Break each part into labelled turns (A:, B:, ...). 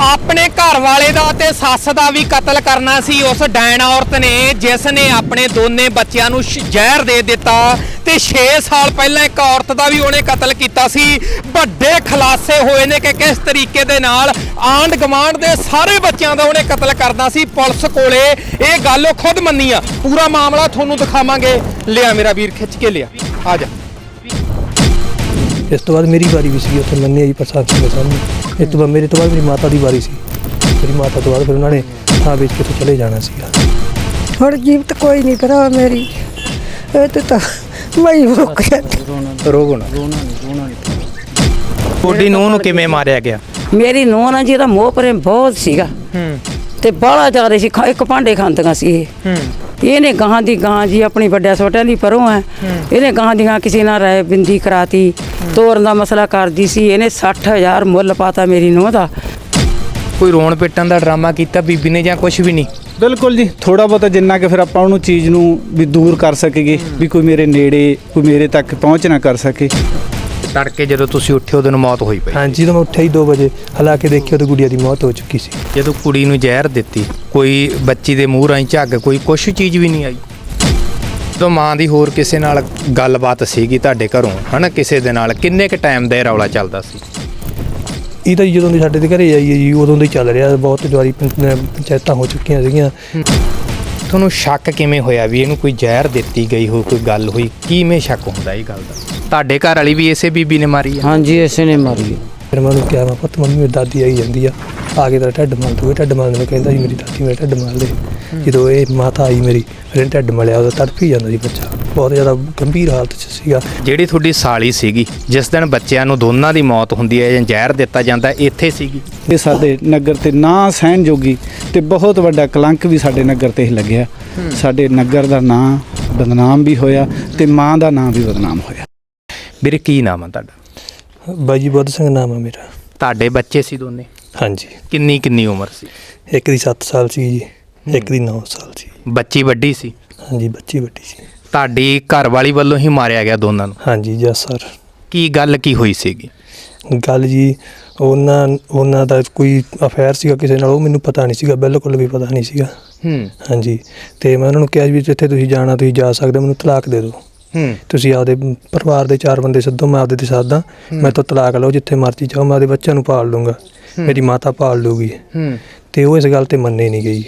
A: ਆਪਣੇ ਘਰ ਵਾਲੇ ਦਾ ਤੇ ਸੱਸ ਦਾ ਵੀ ਕਤਲ ਕਰਨਾ ਸੀ। ਉਸ ਡੈਣ ਔਰਤ ਨੇ, ਜਿਸ ਨੇ ਆਪਣੇ ਦੋਨੇ ਬੱਚਿਆਂ ਨੂੰ ਜ਼ਹਿਰ ਦੇ ਦਿੱਤਾ ਤੇ 6 ਸਾਲ ਪਹਿਲਾਂ ਇੱਕ ਔਰਤ ਦਾ ਵੀ ਉਹਨੇ ਕਤਲ ਕੀਤਾ ਸੀ। ਵੱਡੇ ਖੁਲਾਸੇ ਹੋਏ ਨੇ ਕਿ ਕਿਸ ਤਰੀਕੇ ਦੇ ਨਾਲ ਆਂਡ ਗਵਾਂਡ ਦੇ ਸਾਰੇ ਬੱਚਿਆਂ ਦਾ ਉਹਨੇ ਕਤਲ ਕਰਨਾ ਸੀ। ਪੁਲਿਸ ਕੋਲੇ ਇਹ ਗੱਲ ਉਹ ਖੁਦ ਮੰਨੀ ਆ। ਪੂਰਾ ਮਾਮਲਾ ਤੁਹਾਨੂੰ ਦਿਖਾਵਾਂਗੇ। ਲਿਆ ਮੇਰਾ ਵੀਰ, ਖਿੱਚ ਕੇ ਲਿਆ। ਆ ਜਾ।
B: ਇਸ ਤੋਂ ਬਾਅਦ ਮੇਰੀ ਵਾਰੀ ਵੀ ਸੀ ਉੱਥੇ ਮੰਨੇ ਜੀ ਪ੍ਰਸਾਦ ਸਿੰਘ ਸਾਹਮਣੇ। ਇਸ ਤੋਂ ਬਾਅਦ ਮੇਰੇ ਤੋਂ ਬਾਅਦ ਮੇਰੀ ਮਾਤਾ ਦੀ ਵਾਰੀ ਸੀ। ਮੇਰੀ ਮਾਤਾ ਤੋਂ ਬਾਅਦ ਫਿਰ ਉਹਨਾਂ ਨੇ ਥਾਂ ਵੇਚ ਕੇ ਤੋਂ ਚਲੇ ਜਾਣਾ ਸੀਗਾ।
C: ਹੁਣ ਜੀਵਤ ਕੋਈ ਨਹੀਂ ਭਰਾ ਮੇਰੀ। ਇਹ ਤੇ ਤਾਂ ਮੈਂ ਹੀ ਮੁੱਕ ਜਾਂਦੀ
A: ਰੋਗੋ ਨਾ। ਤੁਹਾਡੀ ਨੂੰਹ ਨੂੰ ਕਿਵੇਂ ਮਾਰਿਆ ਗਿਆ?
D: ਮੇਰੀ ਨੂੰਹ ਨਾਲ ਜਿਹਦਾ ਮੋਹ ਪ੍ਰੇਮ ਬਹੁਤ ਸੀਗਾ।
A: ਹੂੰ।
D: ਤੇ ਬੜਾ ਜ਼ਿਆਦਾ ਸੀ ਇੱਕ ਭਾਂਡੇ ਖਾਂਦੀਆਂ ਸੀ ਇਹ।
A: ਹੂੰ।
D: ਇਹਨੇ ਗਾਂ ਦੀ ਗਾਂ ਜੀ ਆਪਣੀ ਵੱਡਿਆ ਛੋਟਿਆਂ ਦੀ ਪਰੋਂ ਹੈ। ਇਹਨੇ ਗਾਂ ਦੀ ਗਾਂ ਕਿਸੇ ਨਾਲ ਰਾਏ ਬਿੰਦੀ ਕਰਾਤੀ। ਤੋਰਨ ਦਾ ਮਸਲਾ ਕਰਦੀ ਸੀ। ਇਹਨੇ 60000 ਮੁੱਲ ਪਾਤਾ ਮੇਰੀ ਨੂੰਹ ਦਾ।
A: ਕੋਈ ਰੋਣ ਪਿੱਟਣ ਦਾ ਡਰਾਮਾ ਕੀਤਾ ਬੀਬੀ ਨੇ ਜਾਂ ਕੁਝ ਵੀ ਨਹੀਂ?
E: ਬਿਲਕੁਲ ਜੀ। ਥੋੜਾ ਬਹੁਤਾ ਜਿੰਨਾ ਕਿ ਫਿਰ ਆਪਾਂ ਉਹਨੂੰ ਚੀਜ਼ ਨੂੰ ਵੀ ਦੂਰ ਕਰ ਸਕੇਗੇ ਵੀ ਕੋਈ ਮੇਰੇ ਨੇੜੇ ਕੋਈ ਮੇਰੇ ਤੱਕ ਪਹੁੰਚ ਨਾ ਕਰ ਸਕੇ।
A: ਤੜਕੇ ਜਦੋਂ ਤੁਸੀਂ ਉੱਠੇ ਉਹਦੇ ਨੂੰ ਮੌਤ ਹੋਈ ਪਈ।
B: ਹਾਂਜੀ ਜਦੋਂ ਮੈਂ ਉੱਠਿਆ ਹੀ 2 ਵਜੇ ਹਾਲਾਂਕਿ ਦੇਖਿਆ ਤਾਂ ਗੁੜੀਆ ਦੀ ਮੌਤ ਹੋ ਚੁੱਕੀ ਸੀ।
A: ਜਦੋਂ ਕੁੜੀ ਨੂੰ ਜ਼ਹਿਰ ਦਿੱਤੀ ਕੋਈ ਬੱਚੀ ਦੇ ਮੂੰਹ ਰਾਹੀਂ ਝੱਗ ਕੋਈ ਕੁਛ ਚੀਜ਼ ਵੀ ਨਹੀਂ ਆਈ। ਜਦੋਂ ਮਾਂ ਦੀ ਹੋਰ ਕਿਸੇ ਨਾਲ ਗੱਲਬਾਤ ਸੀਗੀ ਤੁਹਾਡੇ ਘਰੋਂ ਹਨਾ ਕਿਸੇ ਦੇ ਨਾਲ ਕਿੰਨੇ ਕ ਟਾਈਮ ਦਾ ਇਹ ਰੌਲਾ ਚੱਲਦਾ ਸੀ?
B: ਇਹ ਤਾਂ ਜਦੋਂ ਦੀ ਸਾਡੇ ਦੇ ਘਰੇ ਆਈ ਹੈ ਜੀ ਉਦੋਂ ਦੀ ਚੱਲ ਰਿਹਾ ਬਹੁਤ ਵਾਰੀ ਪੰ- ਪੰਚਾਇਤਾਂ ਹੋ ਚੁੱਕੀਆਂ ਸੀਗੀਆਂ।
A: ਤੁਹਾਨੂੰ ਸ਼ੱਕ ਕਿਵੇਂ ਹੋਇਆ ਵੀ ਇਹਨੂੰ ਕੋਈ ਜ਼ਹਿਰ ਦਿੱਤੀ ਗਈ ਹੋ ਕੋਈ ਗੱਲ ਹੋਈ? ਕਿਵੇਂ ਸ਼ੱਕ ਹੁੰਦਾ ਇਹ ਗੱਲ ਦਾ? ਤੁਹਾਡੇ ਘਰ ਵਾਲੀ ਵੀ ਇਸੇ ਬੀਬੀ ਨੇ ਮਾਰੀ ਆ?
D: ਹਾਂਜੀ ਇਸੇ ਨੇ ਮਾਰੀ
B: ਫਿਰ ਮੈਂ ਉਹਨੂੰ ਕਿਹਾ ਮੈਂ ਪੁੱਤ ਮੰਮੀ ਮੇਰੀ ਦਾਦੀ ਆਈ ਜਾਂਦੀ ਆ। ਆ ਕੇ ਤੇਰਾ ਢੱਡ ਮਲ ਦੂਗੇ ਢੱਡ ਮਲਣ ਨੂੰ ਕਹਿੰਦਾ ਜੀ ਮੇਰੀ ਦਾਦੀ ਮੇਰਾ ਢੱਡ ਮਲ ਦੇ ਜਦੋਂ ਇਹ ਮਾਤਾ ਆਈ ਮੇਰੀ ਫਿਰ ਢੱਡ ਮਲਿਆ ਉਹਦਾ ਤੜਫੀ ਜਾਂਦਾ ਸੀ ਬੱਚਾ। ਬਹੁਤ ਜ਼ਿਆਦਾ ਗੰਭੀਰ ਹਾਲਤ 'ਚ ਸੀਗਾ।
A: ਜਿਹੜੀ ਤੁਹਾਡੀ ਸਾਲੀ ਸੀਗੀ ਜਿਸ ਦਿਨ ਬੱਚਿਆਂ ਨੂੰ ਦੋਨਾਂ ਦੀ ਮੌਤ ਹੁੰਦੀ ਹੈ ਜਾਂ ਜ਼ਹਿਰ ਦਿੱਤਾ ਜਾਂਦਾ ਇੱਥੇ ਸੀਗੀ?
E: ਇਹ ਸਾਡੇ ਨਗਰ ਤੇ ਨਾ ਸਹਿਣ ਜੋਗੀ ਤੇ ਬਹੁਤ ਵੱਡਾ ਕਲੰਕ ਵੀ ਸਾਡੇ ਨਗਰ ਤੇ ਲੱਗਿਆ। ਸਾਡੇ ਨਗਰ ਦਾ ਨਾਂ ਬਦਨਾਮ ਵੀ ਹੋਇਆ ਤੇ ਮਾਂ ਦਾ ਨਾਂ ਵੀ ਬਦਨਾਮ ਹੋਇਆ।
A: ਵੀਰੇ ਕੀ ਨਾਮ ਆ ਤੁਹਾਡਾ?
B: ਬਾਈ ਜੀ ਬੁੱਧ ਸਿੰਘ ਨਾਮ ਆ ਮੇਰਾ।
A: ਤੁਹਾਡੇ ਬੱਚੇ ਸੀ ਦੋਨੇ?
B: ਹਾਂਜੀ।
A: ਕਿੰਨੀ ਕਿੰਨੀ ਉਮਰ ਸੀ?
B: ਇੱਕ ਦੀ 7 ਸਾਲ ਸੀ ਜੀ ਇੱਕ ਦੀ 9 ਸਾਲ ਸੀ।
A: ਬੱਚੀ ਵੱਡੀ ਸੀ?
B: ਹਾਂਜੀ ਬੱਚੀ ਵੱਡੀ ਸੀ।
A: ਤੁਹਾਡੀ ਘਰ ਵਾਲੀ ਵੱਲੋਂ ਹੀ ਮਾਰਿਆ ਗਿਆ ਦੋਨਾਂ ਨੂੰ?
B: ਹਾਂਜੀ ਜਸ ਸਰ।
A: ਕੀ ਗੱਲ ਕੀ ਹੋਈ ਸੀਗੀ?
B: ਗੱਲ ਜੀ ਉਹਨਾਂ ਉਹਨਾਂ ਦਾ ਕੋਈ ਅਫੇਅਰ ਸੀਗਾ ਕਿਸੇ ਨਾਲ ਉਹ ਮੈਨੂੰ ਪਤਾ ਨਹੀਂ ਸੀਗਾ ਬਿਲਕੁਲ ਵੀ ਪਤਾ ਨਹੀਂ ਸੀਗਾ।
A: ਹੂੰ।
B: ਹਾਂਜੀ ਤੇ ਮੈਂ ਉਹਨਾਂ ਨੂੰ ਕਿਹਾ ਵੀ ਜਿੱਥੇ ਤੁਸੀਂ ਜਾਣਾ ਤੁਸੀਂ ਜਾ ਸਕਦੇ ਹੋ, ਮੈਨੂੰ ਤਲਾਕ ਦੇ ਦਿਓ। ਤੁਸੀਂ ਆਪਦੇ ਪਰਿਵਾਰ ਦੇ ਚਾਰ ਬੰਦੇ ਸੱਦੋ ਮੈਂ ਆਪਦੇ ਤੇ ਸਾਦਾ ਮੈਂ ਤਾਂ ਤਲਾਕ ਲਓ ਜਿੱਥੇ ਮਰਜ਼ੀ ਜਾਓ ਮੈਂ ਆਪਦੇ ਬੱਚਿਆਂ ਨੂੰ ਪਾਲ ਲੂੰਗਾ ਮੇਰੀ ਮਾਤਾ ਪਾਲ ਲੂਗੀ ਤੇ ਉਹ ਇਸ ਗੱਲ ਤੇ ਮੰਨੇ ਨਹੀਂ ਗਈ।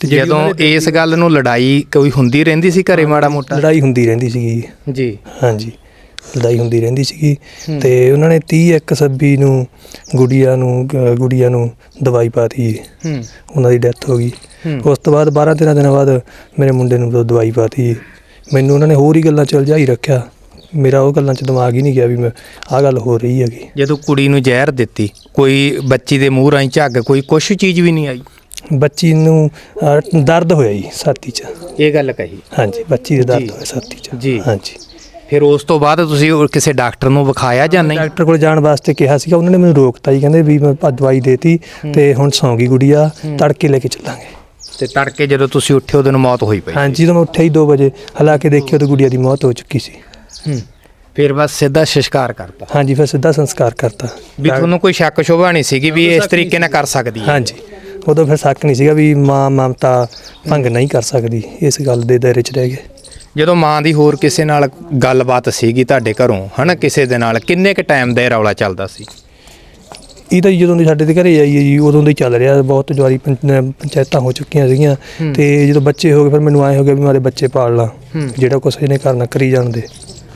B: ਤੇ
A: ਜਦੋਂ ਇਸ ਗੱਲ ਨੂੰ ਲੜਾਈ ਕੋਈ ਹੁੰਦੀ ਰਹਿੰਦੀ ਸੀ ਘਰੇ ਮਾੜਾ ਮੋਟਾ?
B: ਲੜਾਈ ਹੁੰਦੀ ਰਹਿੰਦੀ ਸੀਗੀ।
A: ਜੀ।
B: ਹਾਂਜੀ। ਲੜਾਈ ਹੁੰਦੀ ਰਹਿੰਦੀ ਸੀਗੀ। ਤੇ ਉਹਨਾਂ ਨੇ 30 ਇੱਕ ਸੱਬੀ ਨੂੰ ਗੁੜੀਆ ਨੂੰ ਗੁੜੀਆ ਨੂੰ ਦਵਾਈ ਪਾਤੀ
A: ਹੂੰ।
B: ਉਹਨਾਂ ਦੀ ਡੈਥ ਹੋ ਗਈ। ਉਸ ਤੋਂ ਬਾਅਦ 12 13 ਦਿਨਾਂ ਬਾਅਦ ਮੇਰੇ ਮੁੰਡੇ ਨੂੰ ਦਵਾਈ ਪਾਤੀ ਮੈਨੂੰ ਉਹਨਾਂ ਨੇ ਹੋਰ ਹੀ ਗੱਲਾਂ ਚ ਉਲਝਾਈ ਰੱਖਿਆ। ਮੇਰਾ ਉਹ ਗੱਲਾਂ ਚ ਦਿਮਾਗ ਹੀ ਨਹੀਂ ਗਿਆ ਵੀ ਮੈਂ ਆਹ ਗੱਲ ਹੋ ਰਹੀ ਹੈਗੀ।
A: ਜਦੋਂ ਕੁੜੀ ਨੂੰ ਜ਼ਹਿਰ ਦਿੱਤੀ ਕੋਈ ਬੱਚੀ ਦੇ ਮੂੰਹ ਰਾਹੀਂ ਝੱਗ ਕੋਈ ਕੁਛ ਚੀਜ਼ ਵੀ ਨਹੀਂ ਆਈ?
B: ਬੱਚੀ ਨੂੰ ਦਰਦ ਹੋਇਆ ਜੀ ਛਾਤੀ 'ਚ।
A: ਇਹ ਗੱਲ ਕਹੀ।
B: ਹਾਂਜੀ ਬੱਚੀ ਦੇ
A: ਜੀ।
B: ਦਰਦ ਹੋਇਆ ਛਾਤੀ 'ਚ।
A: ਜੀ।
B: ਹਾਂਜੀ।
A: ਫਿਰ ਉਸ ਤੋਂ ਬਾਅਦ ਤੁਸੀਂ ਉਹ ਕਿਸੇ ਡਾਕਟਰ ਨੂੰ ਵਿਖਾਇਆ ਜਾਂ ਨਹੀਂ?
B: ਡਾਕਟਰ ਕੋਲ ਜਾਣ ਵਾਸਤੇ ਕਿਹਾ ਸੀਗਾ ਉਹਨਾਂ ਨੇ ਮੈਨੂੰ ਰੋਕਤਾ ਜੀ ਕਹਿੰਦੇ ਵੀ ਮੈਂ ਭਾ ਦਵਾਈ ਦੇਤੀ ਤੇ ਹੁਣ ਸੌਂ ਗਈ ਗੁੜੀਆ ਤੜਕੇ ਲੈ ਕੇ ਚੱਲਾਂਗੇ।
A: ਤੇ ਤੜਕੇ ਜਦੋਂ ਤੁਸੀਂ ਉੱਠੇ ਉਹਦੇ ਨੂੰ ਮੌਤ ਹੋਈ ਪਈ
B: ਹਾਂਜੀ ਜਦੋਂ ਮੈਂ ਉੱਠਿਆ ਹੀ 2 ਵਜੇ ਹਾਲਾਂਕਿ ਦੇਖਿਆ ਤਾਂ ਗੁੜੀਆ ਦੀ ਮੌਤ ਹੋ ਚੁੱਕੀ ਸੀ।
A: ਹੂੰ। ਫਿਰ ਬਸ ਸਿੱਧਾ ਸ਼ਿਸ਼ਕਾਰ ਕਰਤਾ।
B: ਹਾਂਜੀ ਫਿਰ ਸਿੱਧਾ ਸੰਸਕਾਰ ਕਰਤਾ।
A: ਵੀ ਤੁਹਾਨੂੰ ਕੋਈ ਸ਼ੱਕ ਸ਼ੋਭਾ ਨਹੀਂ ਸੀਗੀ ਵੀ ਇਸ ਤਰੀਕੇ ਨਾਲ ਕਰ ਸਕਦੀ ਹੈ।
B: ਹਾਂਜੀ ਉਦੋਂ ਫਿਰ ਸ਼ੱਕ ਨਹੀਂ ਸੀਗਾ ਵੀ ਮਾਂ ਮਮਤਾ ਭੰਗ ਨਹੀਂ ਕਰ ਸਕਦੀ ਇਸ ਗੱਲ ਦੇ ਦਾਇਰੇ 'ਚ ਰਹਿ ਗਏ।
A: ਜਦੋਂ ਮਾਂ ਦੀ ਹੋਰ ਕਿਸੇ ਨਾਲ ਗੱਲਬਾਤ ਸੀਗੀ ਤੁਹਾਡੇ ਘਰੋਂ ਹਨਾ ਕਿਸੇ ਦੇ ਨਾਲ ਕਿੰਨੇ ਕ ਟਾਈਮ ਦਾ ਇਹ ਰੌਲਾ ਚੱਲਦਾ ਸੀ?
B: ਇਹ ਤਾਂ ਜੀ ਜਦੋਂ ਦੀ ਸਾਡੇ ਦੇ ਘਰੇ ਆਈ ਹੈ ਜੀ ਉਦੋਂ ਦੀ ਚੱਲ ਰਿਹਾ ਬਹੁਤ ਵਾਰੀ ਪੰਚ- ਪੰਚਾਇਤਾਂ ਹੋ ਚੁੱਕੀਆਂ ਸੀਗੀਆਂ ਤੇ ਜਦੋਂ ਬੱਚੇ ਹੋ ਗਏ ਫਿਰ ਮੈਨੂੰ ਆਏ ਹੋ ਗਿਆ ਵੀ ਮੇਰੇ ਬੱਚੇ ਪਾਲ ਲਾਂ ਜਿਹੜਾ ਕੁਛ ਇਹਨੇ ਕਰਨਾ ਕਰੀ ਜਾਣ ਦੇ।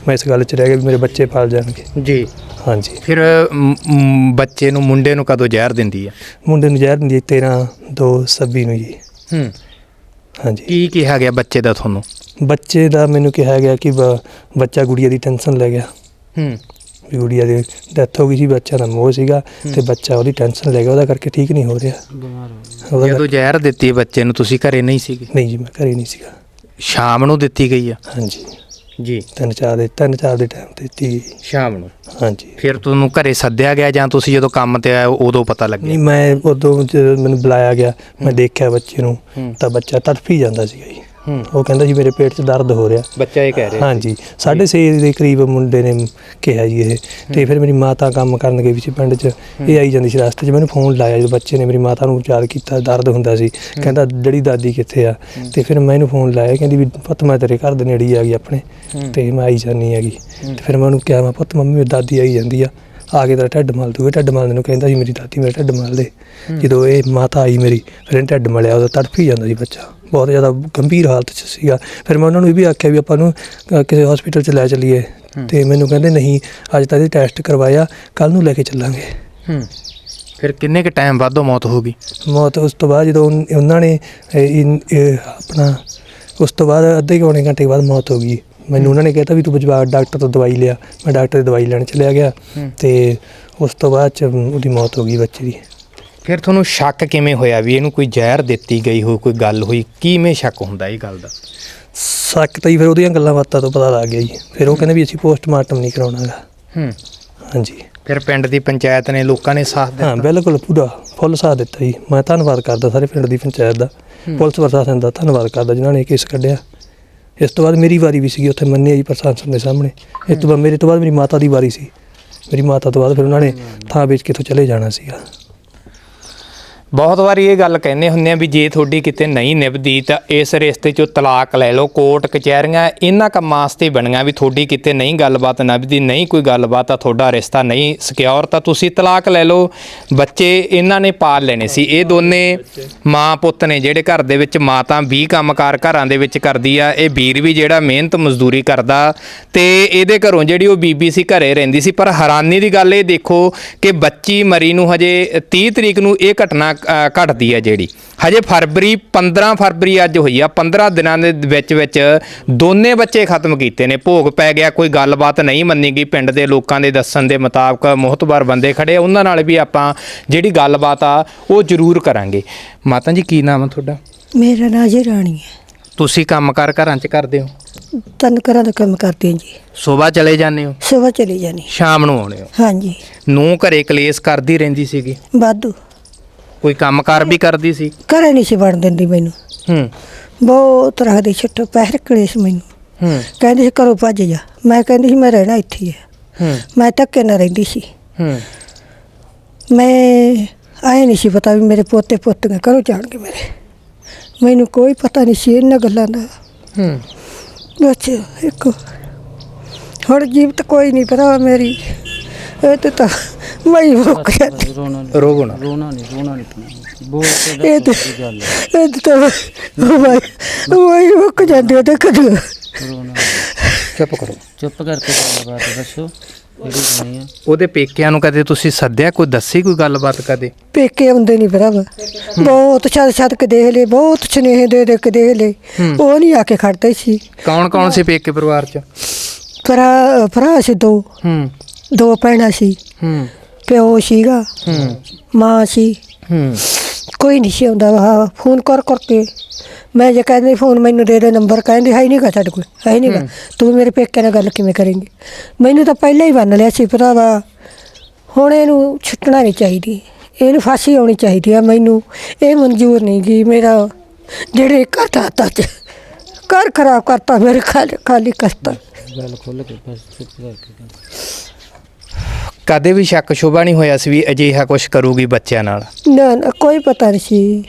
B: ਮੈਂ ਇਸ ਗੱਲ 'ਚ ਰਹਿ ਗਿਆ ਵੀ ਮੇਰੇ ਬੱਚੇ ਪਾਲ ਜਾਣਗੇ।
A: ਜੀ।
B: ਹਾਂਜੀ।
A: ਫਿਰ ਮ, ਮ, ਬੱਚੇ ਨੂੰ ਮੁੰਡੇ ਨੂੰ ਕਦੋਂ ਜ਼ਹਿਰ ਦਿੰਦੀ ਆ
B: ਮੁੰਡੇ ਨੂੰ ਜ਼ਹਿਰ ਦਿੰਦੀ 13 2 26 ਨੂੰ ਜੀ।
A: ਹੂੰ।
B: ਹਾਂਜੀ।
A: ਕੀ ਕਿਹਾ ਗਿਆ ਬੱਚੇ ਦਾ ਤੁਹਾਨੂੰ?
B: ਬੱਚੇ ਦਾ ਮੈਨੂੰ ਕਿਹਾ ਗਿਆ ਕਿ ਬ- ਬੱਚਾ ਗੁੜੀਆ ਦੀ ਟੈਨਸ਼ਨ ਲੈ ਗਿਆ।
A: ਹੂੰ।
B: ਗੁੜੀਆ ਦੀ ਡੈਥ ਹੋ ਗਈ ਸੀ ਬੱਚਾ ਦਾ ਮੋਹ ਸੀਗਾ ਤੇ ਬੱਚਾ ਉਹਦੀ ਟੈਨਸ਼ਨ ਲੈ ਗਿਆ ਉਹਦਾ ਕਰਕੇ ਠੀਕ ਨਹੀਂ ਹੋ ਰਿਹਾ। ਉਹਦਾ
A: ਜਦੋਂ
B: ਕਰਕੇ-
A: ਜ਼ਹਿਰ ਦਿੱਤੀ ਬੱਚੇ ਨੂੰ ਤੁਸੀਂ ਘਰੇ ਨਹੀਂ ਸੀਗੇ?
B: ਨਹੀਂ ਜੀ ਮੈਂ ਘਰੇ ਨਹੀਂ ਸੀਗਾ।
A: ਸ਼ਾਮ ਨੂੰ ਦਿੱਤੀ ਗਈ ਆ?
B: ਹਾਂਜੀ।
A: ਜੀ।
B: ਤਿੰਨ ਚਾਰ ਦੇ ਤਿੰਨ ਚਾਰ ਦੇ ਟਾਈਮ ਤੇ ਦਿੱਤੀ ਗਈ।
A: ਸ਼ਾਮ ਨੂੰ?
B: ਹਾਂਜੀ।
A: ਫਿਰ ਤੁਹਾਨੂੰ ਘਰੇ ਸੱਦਿਆ ਗਿਆ ਜਾਂ ਤੁਸੀਂ ਜਦੋਂ ਕੰਮ ਤੇ ਆਏ ਉਦੋਂ ਪਤਾ
B: ਨਹੀਂ
A: ਲੱਗਿਆ
B: ਮੈਂ ਉਦੋਂ ਜਦੋਂ ਮੈਨੂੰ ਬੁਲਾਇਆ ਗਿਆ ਮੈਂ ਦੇਖਿਆ ਬੱਚੇ ਨੂੰ
A: ਹੂੰ।
B: ਤਾਂ ਬੱਚਾ ਤੜਫੀ ਜਾਂਦਾ ਸੀਗਾ ਜੀ। ਉਹ ਕਹਿੰਦਾ ਜੀ ਮੇਰੇ ਪੇਟ 'ਚ ਦਰਦ ਹੋ ਰਿਹਾ।
A: ਬੱਚਾ ਇਹ ਕਹਿ ਰਿਹਾ
B: ਹਾਂਜੀ 6:30 ਦੇ ਕਰੀਬ ਮੁੰਡੇ ਨੇ ਕਿਹਾ ਜੀ ਇਹ। ਤੇ ਫਿਰ ਮੇਰੀ ਮਾਤਾ ਕੰਮ ਕਰਨ ਗਈ ਵਿੱਚ ਪਿੰਡ 'ਚ। ਇਹ ਆਈ ਜਾਂਦੀ ਸੀ ਰਸਤੇ 'ਚ ਮੈਨੂੰ ਫੋਨ ਲਾਇਆ ਜਦੋਂ ਬੱਚੇ ਨੇ ਮੇਰੀ ਮਾਤਾ ਨੂੰ ਵਿਚਾਰ ਕੀਤਾ ਦਰਦ ਹੁੰਦਾ ਸੀ। ਕਹਿੰਦਾ ਜਿਹੜੀ ਦਾਦੀ ਕਿੱਥੇ ਆ? ਤੇ ਫਿਰ ਮੈਂ ਇਹਨੂੰ ਫੋਨ ਲਾਇਆ ਕਹਿੰਦੀ ਵੀ ਪੁੱਤ ਮੈਂ ਤੇਰੇ ਘਰ ਦੇ ਨੇੜੇ ਹੀ ਆ ਗਈ ਆਪਣੇ। ਤੇ ਮੈਂ ਆਈ ਜਾਨੀ ਹੈਗੀ। ਤੇ ਫਿਰ ਮੈਂ ਉਹਨੂੰ ਕਿਹਾ ਮੈਂ ਪੁੱਤ ਮੰਮੀ ਮੇਰੀ ਦਾਦੀ ਆਈ ਜਾਂਦੀ ਆ। ਆ ਕੇ ਤੇਰਾ ਢੱਡ ਮਲ ਦੂਗੇ। ਢੱਡ ਮਲਣ ਨੂੰ ਕਹਿੰਦਾ ਸੀ ਮੇਰੀ ਦਾਦੀ ਮੇਰਾ ਢੱਡ ਮਲ ਦੇ। ਜਦੋਂ ਇਹ ਮਾਤਾ ਆਈ ਮੇਰੀ ਫਿਰ ਢੱਡ ਮਲਿਆ ਉਹਦਾ ਤੜਫੀ ਜਾਂਦਾ ਸੀ ਬੱਚਾ। ਬਹੁਤ ਜ਼ਿਆਦਾ ਗੰਭੀਰ ਹਾਲਤ 'ਚ ਸੀਗਾ। ਫਿਰ ਮੈਂ ਉਹਨਾਂ ਨੂੰ ਇਹ ਵੀ ਆਖਿਆ ਵੀ ਆਪਾਂ ਨੂੰ ਅ, ਕਿਸੇ ਹਸਪੀਟਲ 'ਚ ਲੈ ਚੱਲੀਏ। ਤੇ ਮੈਨੂੰ ਕਹਿੰਦੇ ਨਹੀਂ ਅੱਜ ਤਾਂ ਇਹਦੇ ਟੈਸਟ ਕਰਵਾਇਆ ਕੱਲ ਨੂੰ ਲੈ ਕੇ ਚੱਲਾਂਗੇ।
A: ਹੂੰ। ਫਿਰ ਕਿੰਨੇ ਕ ਟਾਈਮ ਬਾਅਦੋਂ ਮੌਤ ਹੋ ਗਈ?
B: ਮੌਤ ਉਸ ਤੋਂ ਬਾਅਦ ਜਦੋਂ ਉਨ- ਉਹਨਾਂ ਨੇ ਇਹ- ਇਨ- ਇਹ ਆਪਣਾ ਉਸ ਤੋਂ ਬਾਅਦ ਅੱਧੇ ਪੌਣੇ ਘੰਟੇ ਬਾਅਦ ਮੌਤ ਹੋ ਗਈ। ਮੈਨੂੰ ਉਹਨਾਂ ਨੇ ਕਹਿਤਾ ਵੀ ਤੂੰ ਜਵਾਬ ਡਾਕਟਰ ਤੋਂ ਦਵਾਈ ਲਿਆ। ਮੈਂ ਡਾਕਟਰ ਦੀ ਦਵਾਈ ਲੈਣ ਚਲਿਆ ਗਿਆ। ਤੇ ਉਸ ਤੋਂ ਬਾਅਦ ਚ ਉਹਦੀ ਮੌਤ ਹੋ ਗਈ ਬੱਚੇ ਦੀ।
A: ਫਿਰ ਤੁਹਾਨੂੰ ਸ਼ੱਕ ਕਿਵੇਂ ਹੋਇਆ ਵੀ ਇਹਨੂੰ ਕੋਈ ਜ਼ਹਿਰ ਦਿੱਤੀ ਗਈ ਹੋ ਕੋਈ ਗੱਲ ਹੋਈ? ਕਿਵੇਂ ਸ਼ੱਕ ਹੁੰਦਾ ਇਹ ਗੱਲ ਦਾ?
B: ਸੱਕ ਤਾਂ ਜੀ ਫਿਰ ਉਹਦੀਆਂ ਗੱਲਾਂ ਬਾਤਾਂ ਤੋਂ ਪਤਾ ਲੱਗ ਗਿਆ ਜੀ। ਫਿਰ ਉਹ ਕਹਿੰਦੇ ਵੀ ਅਸੀਂ ਪੋਸਟਮਾਰਟਮ ਨਹੀਂ ਕਰਾਉਣਾਗਾ।
A: ਹੂੰ।
B: ਹਾਂਜੀ।
A: ਫਿਰ ਪਿੰਡ ਦੀ ਪੰਚਾਇਤ ਨੇ ਲੋਕਾਂ ਨੇ ਸਾਥ
B: ਹਾਂ
A: ਦਿੱਤਾ
B: ਬਿਲਕੁਲ ਪੂਰਾ ਫੁੱਲ ਸਾਥ ਦਿੱਤਾ ਜੀ। ਮੈਂ ਧੰਨਵਾਦ ਕਰਦਾ ਸਾਰੇ ਪਿੰਡ ਦੀ ਪੰਚਾਇਤ ਦਾ। ਪੁਲਿਸ ਪ੍ਰਸ਼ਾਸਨ ਦਾ ਧੰਨਵਾਦ ਕਰਦਾ ਜਿਨ੍ਹਾਂ ਨੇ ਇਹ ਕੇਸ ਕੱਢਿਆ। ਇਸ ਤੋਂ ਬਾਅਦ ਮੇਰੀ ਵਾਰੀ ਵੀ ਸੀਗੀ ਉੱਥੇ ਮੰਨਿਆ ਜੀ ਪ੍ਰਸ਼ਾਸਨ ਦੇ ਸਾਹਮਣੇ। ਇਸ ਤੋਂ ਬਾਅਦ ਮੇਰੇ ਤੋਂ ਬਾਅਦ ਮੇਰੀ ਮਾਤਾ ਦੀ ਵਾਰੀ ਸੀ। ਮੇਰੀ ਮਾਤਾ ਤੋਂ ਬਾਅਦ ਫਿਰ ਉਹਨਾਂ ਨੇ ਥਾਂ ਵੇਚ ਕੇ ਇੱਥੋਂ ਚਲੇ ਜਾਣਾ ਸੀਗਾ।
A: ਬਹੁਤ ਵਾਰੀ ਇਹ ਗੱਲ ਕਹਿੰਦੇ ਹੁੰਦੇ ਆ ਵੀ ਜੇ ਤੁਹਾਡੀ ਕਿਤੇ ਨਹੀਂ ਨਿਭਦੀ ਤਾਂ ਇਸ ਰਿਸ਼ਤੇ 'ਚੋਂ ਤਲਾਕ ਲੈ ਲਓ, ਕੋਰਟ, ਕਚਹਿਰੀਆਂ, ਇਹਨਾਂ ਕੰਮਾਂ ਵਾਸਤੇ ਬਣੀਆਂ ਵੀ ਤੁਹਾਡੀ ਕਿਤੇ ਨਹੀਂ ਗੱਲਬਾਤ ਨਿਭਦੀ, ਨਹੀਂ ਕੋਈ ਗੱਲਬਾਤ ਆ ਤੁਹਾਡਾ ਰਿਸ਼ਤਾ ਨਹੀਂ ਸਿਕਿਉਰ ਤਾਂ ਤੁਸੀਂ ਤਲਾਕ ਲੈ ਲਓ। ਬੱਚੇ ਇਹਨਾਂ ਨੇ ਪਾਲ ਲੈਣੇ ਸੀ। ਇਹ ਦੋਨੇ ਮਾਂ ਪੁੱਤ ਨੇ ਜਿਹੜੇ ਘਰ ਦੇ ਵਿੱਚ ਮਾਂ ਮਾਤਾ 20 ਕੰਮਕਾਰ ਘਰਾਂ ਦੇ ਵਿੱਚ ਕਰਦੀ ਆ, ਇਹ ਵੀਰ ਵੀ ਜਿਹੜਾ ਮਿਹਨਤ ਮਜ਼ਦੂਰੀ ਕਰਦਾ ਤੇ ਇਹਦੇ ਘਰੋਂ ਜਿਹੜੀ ਉਹ ਬੀਬੀ ਸੀ ਘਰੇ ਰਹਿੰਦੀ ਸੀ। ਪਰ ਹੈਰਾਨੀ ਦੀ ਗੱਲ ਇਹ ਦੇਖੋ ਕਿ ਬੱਚੀ ਮਰੀ ਨੂੰ ਹਜੇ 30 ਤਰੀਕ ਨੂੰ ਇਹ ਘਟਨਾ ਘਟਦੀ ਹੈ ਜਿਹੜੀ। ਹਜੇ ਫਰਵਰੀ 15 ਫਰਵਰੀ ਅੱਜ ਹੋਈ ਆ। 15 ਦਿਨਾਂ ਦੇ ਵਿੱਚ ਵਿੱਚ ਦੋਨੇ ਬੱਚੇ ਖਤਮ ਕੀਤੇ ਨੇ। ਭੋਗ ਪੈ ਗਿਆ ਕੋਈ ਗੱਲਬਾਤ ਨਹੀਂ ਮੰਨੀ ਗਈ ਪਿੰਡ ਦੇ ਲੋਕਾਂ ਦੇ ਦੱਸਣ ਦੇ ਮੁਤਾਬਕ ਮੋਹਤਬਰ ਬੰਦੇ ਖੜੇ ਆ, ਉਹਨਾਂ ਨਾਲ ਵੀ ਆਪਾਂ ਜਿਹੜੀ ਗੱਲਬਾਤ ਆ ਉਹ ਜ਼ਰੂਰ ਕਰਾਂਗੇ। ਮਾਤਾ ਜੀ ਕੀ ਨਾਮ ਆ ਤੁਹਾਡਾ?
C: ਮੇਰਾ ਨਾਂ ਜੀ ਰਾਣੀ ਹੈ।
A: ਤੁਸੀਂ ਕੰਮਕਾਰ ਘਰਾਂ 'ਚ ਕਰਦੇ ਹੋ?
C: ਤਨ ਘਰਾਂ ਦਾ ਕੰਮ ਕਰਦੀ ਹਾਂ ਜੀ।
A: ਸਵੇਰ ਚਲੇ ਜਾਂਦੇ ਹੋ?
C: ਸਵੇਰ ਚਲੀ ਜਾਣੀ
A: ਸ਼ਾਮ ਨੂੰ ਆਉਂਦੇ ਹੋ?
C: ਹਾਂਜੀ।
A: ਨੂੰ ਘਰੇ ਕਲੇਸ਼ ਕਰਦੀ ਰਹਿੰਦੀ ਸੀਗੀ?
C: ਵਾਧੂ।
A: ਕੋਈ ਕੰਮਕਾਰ ਵੀ ਕਰਦੀ ਸੀ?
C: ਘਰੇ ਨਹੀਂ ਸੀ ਵੜਨ ਦਿੰਦੀ ਮੈਨੂੰ।
A: ਹੂੰ।
C: ਬਹੁਤ ਰੱਖਦੀ ਛੱਟ ਪੈਰ ਕਲੇਸ਼ ਮੈਨੂੰ।
A: ਹੂੰ।
C: ਕਹਿੰਦੀ ਸੀ ਘਰੋਂ ਭੱਜ ਜਾ। ਮੈਂ ਕਹਿੰਦੀ ਸੀ ਮੈਂ ਰਹਿਣਾ ਇੱਥੇ ਹੀ ਹੈ।
A: ਹੂੰ
C: ਮੈਂ ਧੱਕੇ ਨਾਲ ਰਹਿੰਦੀ ਸੀ।
A: ਹੂੰ।
C: ਮੈਂ ਆਏ ਨਹੀਂ ਸੀ ਪਤਾ ਵੀ ਮੇਰੇ ਪੋਤੇ ਪੋਤੀਆਂ ਘਰੋਂ ਜਾਣਗੇ ਮੇਰੇ। ਮੈਨੂੰ ਕੋਈ ਪਤਾ ਨਹੀਂ ਸੀ ਇਹਨਾਂ ਗੱਲਾਂ ਦਾ।
A: ਹੂੰ।
C: ਬਸ ਇੱਕ ਹੁਣ ਜੀਵਤ ਕੋਈ ਨਹੀਂ ਭਰਾ ਮੇਰੀ। ਇਹ ਤੇ ਤਾਂ ਮੈਂ ਹੀ ਮੁੱਕ ਜਾਂਦੀ
A: ਰੋਗਣ
C: ਇਹ ਤੇ ਇਹ ਤੇ ਤਾਂ ਮੈਂ ਮੈਂ ਹੀ ਮੁੱਕ ਜਾਂਦੀ ਉਹ ਤੇ ਕਦੋਂ?
A: ਚੁੱਪ ਕਰੋ।
F: ਚੁੱਪ ਕਰਕੇ ਗੱਲਬਾਤ ਦੱਸੋ ਜਿਹੜੀ ਬਣੀ ਆ?
A: ਉਹਦੇ ਪੇਕਿਆਂ ਨੂੰ ਕਦੇ ਤੁਸੀਂ ਸੱਦਿਆ? ਕੋਈ ਦੱਸੀ ਕੋਈ ਗੱਲਬਾਤ ਕਦੇ?
C: ਪੇਕੇ ਆਉਂਦੇ ਨਹੀਂ ਭਰਾਵਾ। ਬਹੁਤ ਛੱਡ ਛੱਡ ਕੇ ਦੇਖ ਲਏ ਬਹੁਤ ਸਨੇਹ ਦੇ ਦੇ ਕੇ ਦੇਖ ਲਏ। ਉਹ ਨਹੀਂ ਆ ਕੇ ਖੜਦੇ ਸੀ।
A: ਕੌਣ ਕੌਣ ਸੀ ਪੇਕੇ ਪਰਿਵਾਰ ਚ?
C: ਭਰਾ ਭਰਾ ਸੀ ਦੋ।
A: ਹੂੰ।
C: ਦੋ ਭੈਣਾਂ ਸੀ।
A: ਹੂੰ।
C: ਪਿਓ ਸੀਗਾ
A: ਹੂੰ।
C: ਮਾਂ ਸੀ।
A: ਹੂੰ।
C: ਕੋਈ ਨਹੀਂ ਸੀ ਆਉਂਦਾ ਵਾ ਫੋਨ ਕਰ ਕਰਕੇ ਮੈਂ ਜੇ ਕਹਿੰਦੀ ਫੋਨ ਮੈਨੂੰ ਦੇ ਦੇ ਨੰਬਰ ਕਹਿੰਦੇ ਹੈ ਨਹੀਂਗਾ ਸਾਡੇ ਕੋਲ ਹੈ ਨਹੀਂਗਾ ਤੂੰ ਮੇਰੇ ਪੇਕੇ ਨਾਲ ਗੱਲ ਕਿਵੇਂ ਕਰੇਂਗੀ? ਮੈਨੂੰ ਤਾਂ ਪਹਿਲਾਂ ਹੀ ਬੰਨ ਲਿਆ ਸੀ ਭਰਾਵਾ। ਹੁਣ ਇਹਨੂੰ ਛੁੱਟਣਾ ਨਹੀਂ ਚਾਹੀਦੀ। ਇਹਨੂੰ ਫਾਂਸੀ ਆਉਣੀ ਚਾਹੀਦੀ ਆ ਮੈਨੂੰ। ਇਹ ਮਨਜ਼ੂਰ ਨਹੀਂ ਗੀ ਮੇਰਾ। ਜਿਹੜੇ ਘਰ ਦਾ ਤੱਜ ਘਰ ਖਰਾਬ ਕਰਤਾ ਮੇਰੇ ਖਾਲੀ ਖਾਲੀ ਕਰਤਾ।
F: ਗੱਲ ਖੁੱਲ ਕੇ ਬਸ ਚੁੱਪ ਕਰਕੇ।
A: ਕਦੇ ਵੀ ਸ਼ੱਕ ਸ਼ੁਬਾ ਨਹੀਂ ਹੋਇਆ ਸੀ ਵੀ ਅਜਿਹਾ ਕੁਝ ਕਰੂਗੀ ਬੱਚਿਆਂ ਨਾਲ।
C: ਨਾ ਨਾ ਕੋਈ ਪਤਾ ਨਹੀਂ ਸੀ।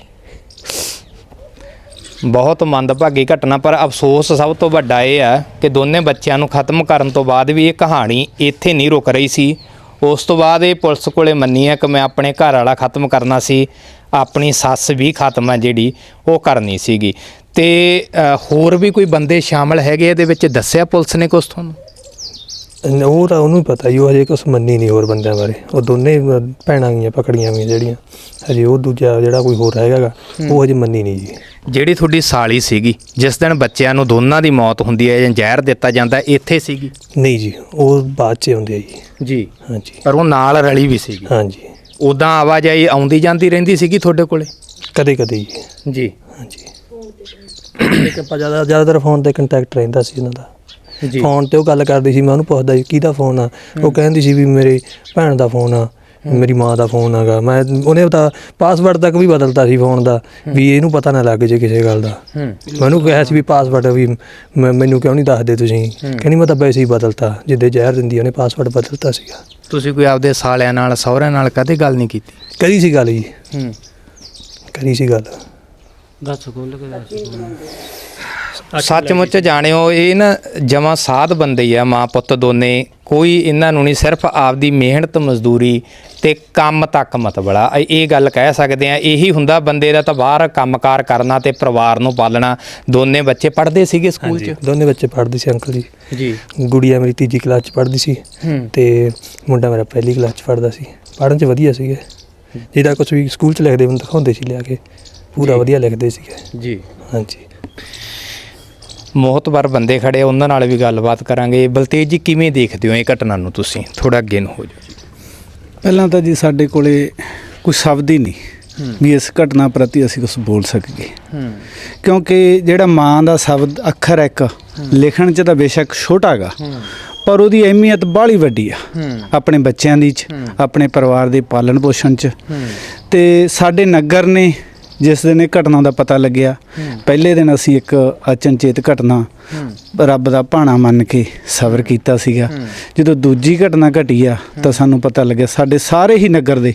A: ਬਹੁਤ ਮੰਦਭਾਗੀ ਘਟਨਾ ਪਰ ਅਫਸੋਸ ਸਭ ਤੋਂ ਵੱਡਾ ਇਹ ਆ ਕਿ ਦੋਨੇ ਬੱਚਿਆਂ ਨੂੰ ਖਤਮ ਕਰਨ ਤੋਂ ਬਾਅਦ ਵੀ ਇਹ ਕਹਾਣੀ ਇੱਥੇ ਨਹੀਂ ਰੁਕ ਰਹੀ ਸੀ। ਉਸ ਤੋਂ ਬਾਅਦ ਇਹ ਪੁਲਿਸ ਕੋਲੇ ਮੰਨੀ ਹੈ ਕਿ ਮੈਂ ਆਪਣੇ ਘਰ ਵਾਲਾ ਖਤਮ ਕਰਨਾ ਸੀ। ਆਪਣੀ ਸੱਸ ਵੀ ਖਤਮ ਹੈ ਜਿਹੜੀ ਉਹ ਕਰਨੀ ਸੀਗੀ। ਤੇ ਅ, ਹੋਰ ਵੀ ਕੋਈ ਬੰਦੇ ਸ਼ਾਮਲ ਹੈਗੇ ਇਹਦੇ ਵਿੱਚ ਦੱਸਿਆ ਪੁਲਿਸ ਨੇ ਕੁਝ ਤੁਹਾਨੂੰ?
B: ਉਹ ਤਾਂ ਉਹਨੂੰ ਹੀ ਪਤਾ ਜੀ ਉਹ ਹਜੇ ਕੁਛ ਮੰਨੀ ਨਹੀਂ ਹੋਰ ਬੰਦਿਆਂ ਬਾਰੇ। ਉਹ ਦੋਨੇ ਭੈਣਾਂ ਗਈਆਂ ਪਕੜੀਆਂ ਗਈਆਂ ਜਿਹੜੀਆਂ ਹਜੇ ਉਹ ਦੂਜਾ ਜਿਹੜਾ ਕੋਈ ਹੋਰ ਹੈਗਾਗਾ ਉਹ ਹਜੇ ਮੰਨੀ ਨਹੀਂ ਜੀ।
A: ਜਿਹੜੀ ਤੁਹਾਡੀ ਸਾਲੀ ਸੀਗੀ ਜਿਸ ਦਿਨ ਬੱਚਿਆਂ ਨੂੰ ਦੋਨਾਂ ਦੀ ਮੌਤ ਹੁੰਦੀ ਹੈ ਜਾਂ ਜ਼ਹਿਰ ਦਿੱਤਾ ਜਾਂਦਾ ਇੱਥੇ ਸੀਗੀ?
B: ਨਹੀਂ ਜੀ ਉਹ ਬਾਅਦ ਚ ਆਉਂਦੇ ਆ ਜੀ।
A: ਜੀ।
B: ਹਾਂਜੀ।
A: ਪਰ ਉਹ ਨਾਲ ਰਲੀ ਵੀ ਸੀਗੀ।
B: ਹਾਂਜੀ।
A: ਉਦਾਂ ਆਵਾਜਾਈ ਆਉਂਦੀ ਜਾਂਦੀ ਰਹਿੰਦੀ ਸੀਗੀ ਤੁਹਾਡੇ ਕੋਲੇ?
B: ਕਦੇ ਕਦੇ ਜੀ।
A: ਜੀ।
B: ਹਾਂਜੀ। ਇੱਕ ਆਪਾਂ ਜ਼ਿਆਦਾ ਜ਼ਿਆਦਾਤਰ ਫੋਨ ਤੇ ਕੰਟੈਕਟ ਰਹਿੰਦਾ ਸੀ ਉਹਨਾਂ ਦਾ। ਫੋਨ ਤੇ ਉਹ ਗੱਲ ਕਰਦੀ ਸੀ ਮੈਂ ਉਹਨੂੰ ਪੁੱਛਦਾ ਸੀ ਕਿਹਦਾ ਫੋਨ ਆ? ਉਹ ਕਹਿੰਦੀ ਸੀ ਵੀ ਮੇਰੇ ਭੈਣ ਦਾ ਫੋਨ ਆ ਮੇਰੀ ਮਾਂ ਦਾ ਫੋਨ ਹੈਗਾ ਮੈਂ ਉਹਨੇ ਤਾਂ ਪਾਸਵਰਡ ਤੱਕ ਵੀ ਬਦਲਤਾ ਸੀ ਫੋਨ ਦਾ ਵੀ ਇਹਨੂੰ ਪਤਾ ਨਾ ਲੱਗ ਜੇ ਕਿਸੇ ਗੱਲ ਦਾ। ਮੈਨੂੰ ਕਿਹਾ ਸੀ ਵੀ ਪਾਸਵਰਡ ਵੀ ਮੈਨੂੰ ਕਿਉਂ ਨਹੀਂ ਦੱਸਦੇ ਤੁਸੀਂ? ਕਹਿੰਦੀ ਮੈਂ ਤਾਂ ਵੈਸੇ ਹੀ ਬਦਲਤਾ ਜਿੱਦੇ ਜ਼ਹਿਰ ਦਿੰਦੀ ਉਹਨੇ ਪਾਸਵਰਡ ਬਦਲਤਾ ਸੀਗਾ।
A: ਤੁਸੀਂ ਕੋਈ ਆਪਦੇ ਸਾਲਿਆਂ ਨਾਲ ਸਹੁਰਿਆਂ ਨਾਲ ਕਦੇ ਗੱਲ ਨਹੀਂ ਕੀਤੀ?
B: ਕਰੀ ਸੀ ਗੱਲ ਜੀ।
A: ਹੂੰ।
B: ਕਰੀ ਸੀ ਗੱਲ।
F: ਦੱਸ ਖੋਲ ਕੇ ਦੱਸ।
A: ਸੱਚਮੁੱਚ ਜਾਣਿਓ ਇਹ ਨਾ ਜਮਾ ਸਾਧ ਬੰਦੇ ਹੀ ਆ ਮਾਂ ਪੁੱਤ ਦੋਨੇ। ਕੋਈ ਇਹਨਾਂ ਨੂੰ ਨਹੀਂ ਸਿਰਫ ਆਪਦੀ ਮਿਹਨਤ ਮਜ਼ਦੂਰੀ ਤੇ ਕੰਮ ਤੱਕ ਮਤਬਲਾ ਇਹ- ਗੱਲ ਕਹਿ ਸਕਦੇ ਆ ਇਹੀ ਹੁੰਦਾ ਬੰਦੇ ਦਾ ਤਾਂ ਬਾਹਰ ਕੰਮਕਾਰ ਕਰਨਾ ਤੇ ਪਰਿਵਾਰ ਨੂੰ ਪਾਲਣਾ। ਦੋਨੇ ਬੱਚੇ ਪੜ੍ਹਦੇ ਸੀਗੇ ਸਕੂਲ 'ਚ?
B: ਦੋਨੇ ਬੱਚੇ ਪੜ੍ਹਦੇ ਸੀ ਅੰਕਲ ਜੀ।
A: ਜੀ।
B: ਗੁੜੀਆ ਮੇਰੀ ਤੀਜੀ ਕਲਾਸ ਚ ਪੜ੍ਹਦੀ ਸੀ ਤੇ ਮੁੰਡਾ ਮੇਰਾ ਪਹਿਲੀ ਕਲਾਸ ਚ ਪੜ੍ਹਦਾ ਸੀ। ਪੜ੍ਹਨ ਚ ਵਧੀਆ ਸੀਗੇ। ਜਿਹਦਾ ਕੁਝ ਵੀ ਸਕੂਲ ਚ ਲਿਖਦੇ ਮੈਨੂੰ ਦਿਖਾਉਂਦੇ ਸੀ ਲਿਆ ਕੇ। ਪੂਰਾ ਵਧੀਆ ਲਿਖਦੇ ਸੀਗੇ।
A: ਜੀ।
B: ਹਾਂਜੀ।
A: ਮੋਹਤਬਰ ਬੰਦੇ ਖੜੇ ਉਹਨਾਂ ਨਾਲ ਵੀ ਗੱਲਬਾਤ ਕਰਾਂਗੇ। ਬਲਤੇਜ ਜੀ ਕਿਵੇਂ ਦੇਖਦੇ ਹੋ ਇਹ ਘਟਨਾ ਨੂੰ ਤੁਸੀਂ? ਥੋੜਾ ਅੱਗੇ ਨੂੰ ਹੋ ਜਾਓ।
E: ਪਹਿਲਾਂ ਤਾਂ ਜੀ ਸਾਡੇ ਕੋਲੇ ਕੋਈ ਸ਼ਬਦ ਹੀ ਨਹੀਂ ਵੀ ਇਸ ਘਟਨਾ ਪ੍ਰਤੀ ਅਸੀਂ ਕੁਝ ਬੋਲ ਸਕੀਏ।
A: ਹੂੰ।
E: ਕਿਉਂਕਿ ਜਿਹੜਾ ਮਾਂ ਦਾ ਸ਼ਬਦ ਅੱਖਰ ਇੱਕ ਲਿਖਣ 'ਚ ਤਾਂ ਬੇਸ਼ੱਕ ਛੋਟਾ ਹੈਗਾ ਪਰ ਉਹਦੀ ਅਹਿਮੀਅਤ ਬਾਹਲੀ ਵੱਡੀ ਆ ਆਪਣੇ ਬੱਚਿਆਂ ਦੀ ਚ ਆਪਣੇ ਪਰਿਵਾਰ ਦੇ ਪਾਲਣ ਪੋਸ਼ਣ ਚ। ਤੇ ਸਾਡੇ ਨਗਰ ਨੇ ਜਿਸ ਦਿਨ ਇਹ ਘਟਨਾ ਦਾ ਪਤਾ ਲੱਗਿਆ ਪਹਿਲੇ ਦਿਨ ਅਸੀਂ ਇੱਕ ਅਚਨਚੇਤ ਘਟਨਾ ਰੱਬ ਦਾ ਭਾਣਾ ਮੰਨ ਕੇ ਸਬਰ ਕੀਤਾ ਸੀਗਾ। ਜਦੋਂ ਦੂਜੀ ਘਟਨਾ ਘਟੀ ਆ ਤਾਂ ਸਾਨੂੰ ਪਤਾ ਲੱਗਿਆ ਸਾਡੇ ਸਾਰੇ ਹੀ ਨਗਰ ਦੇ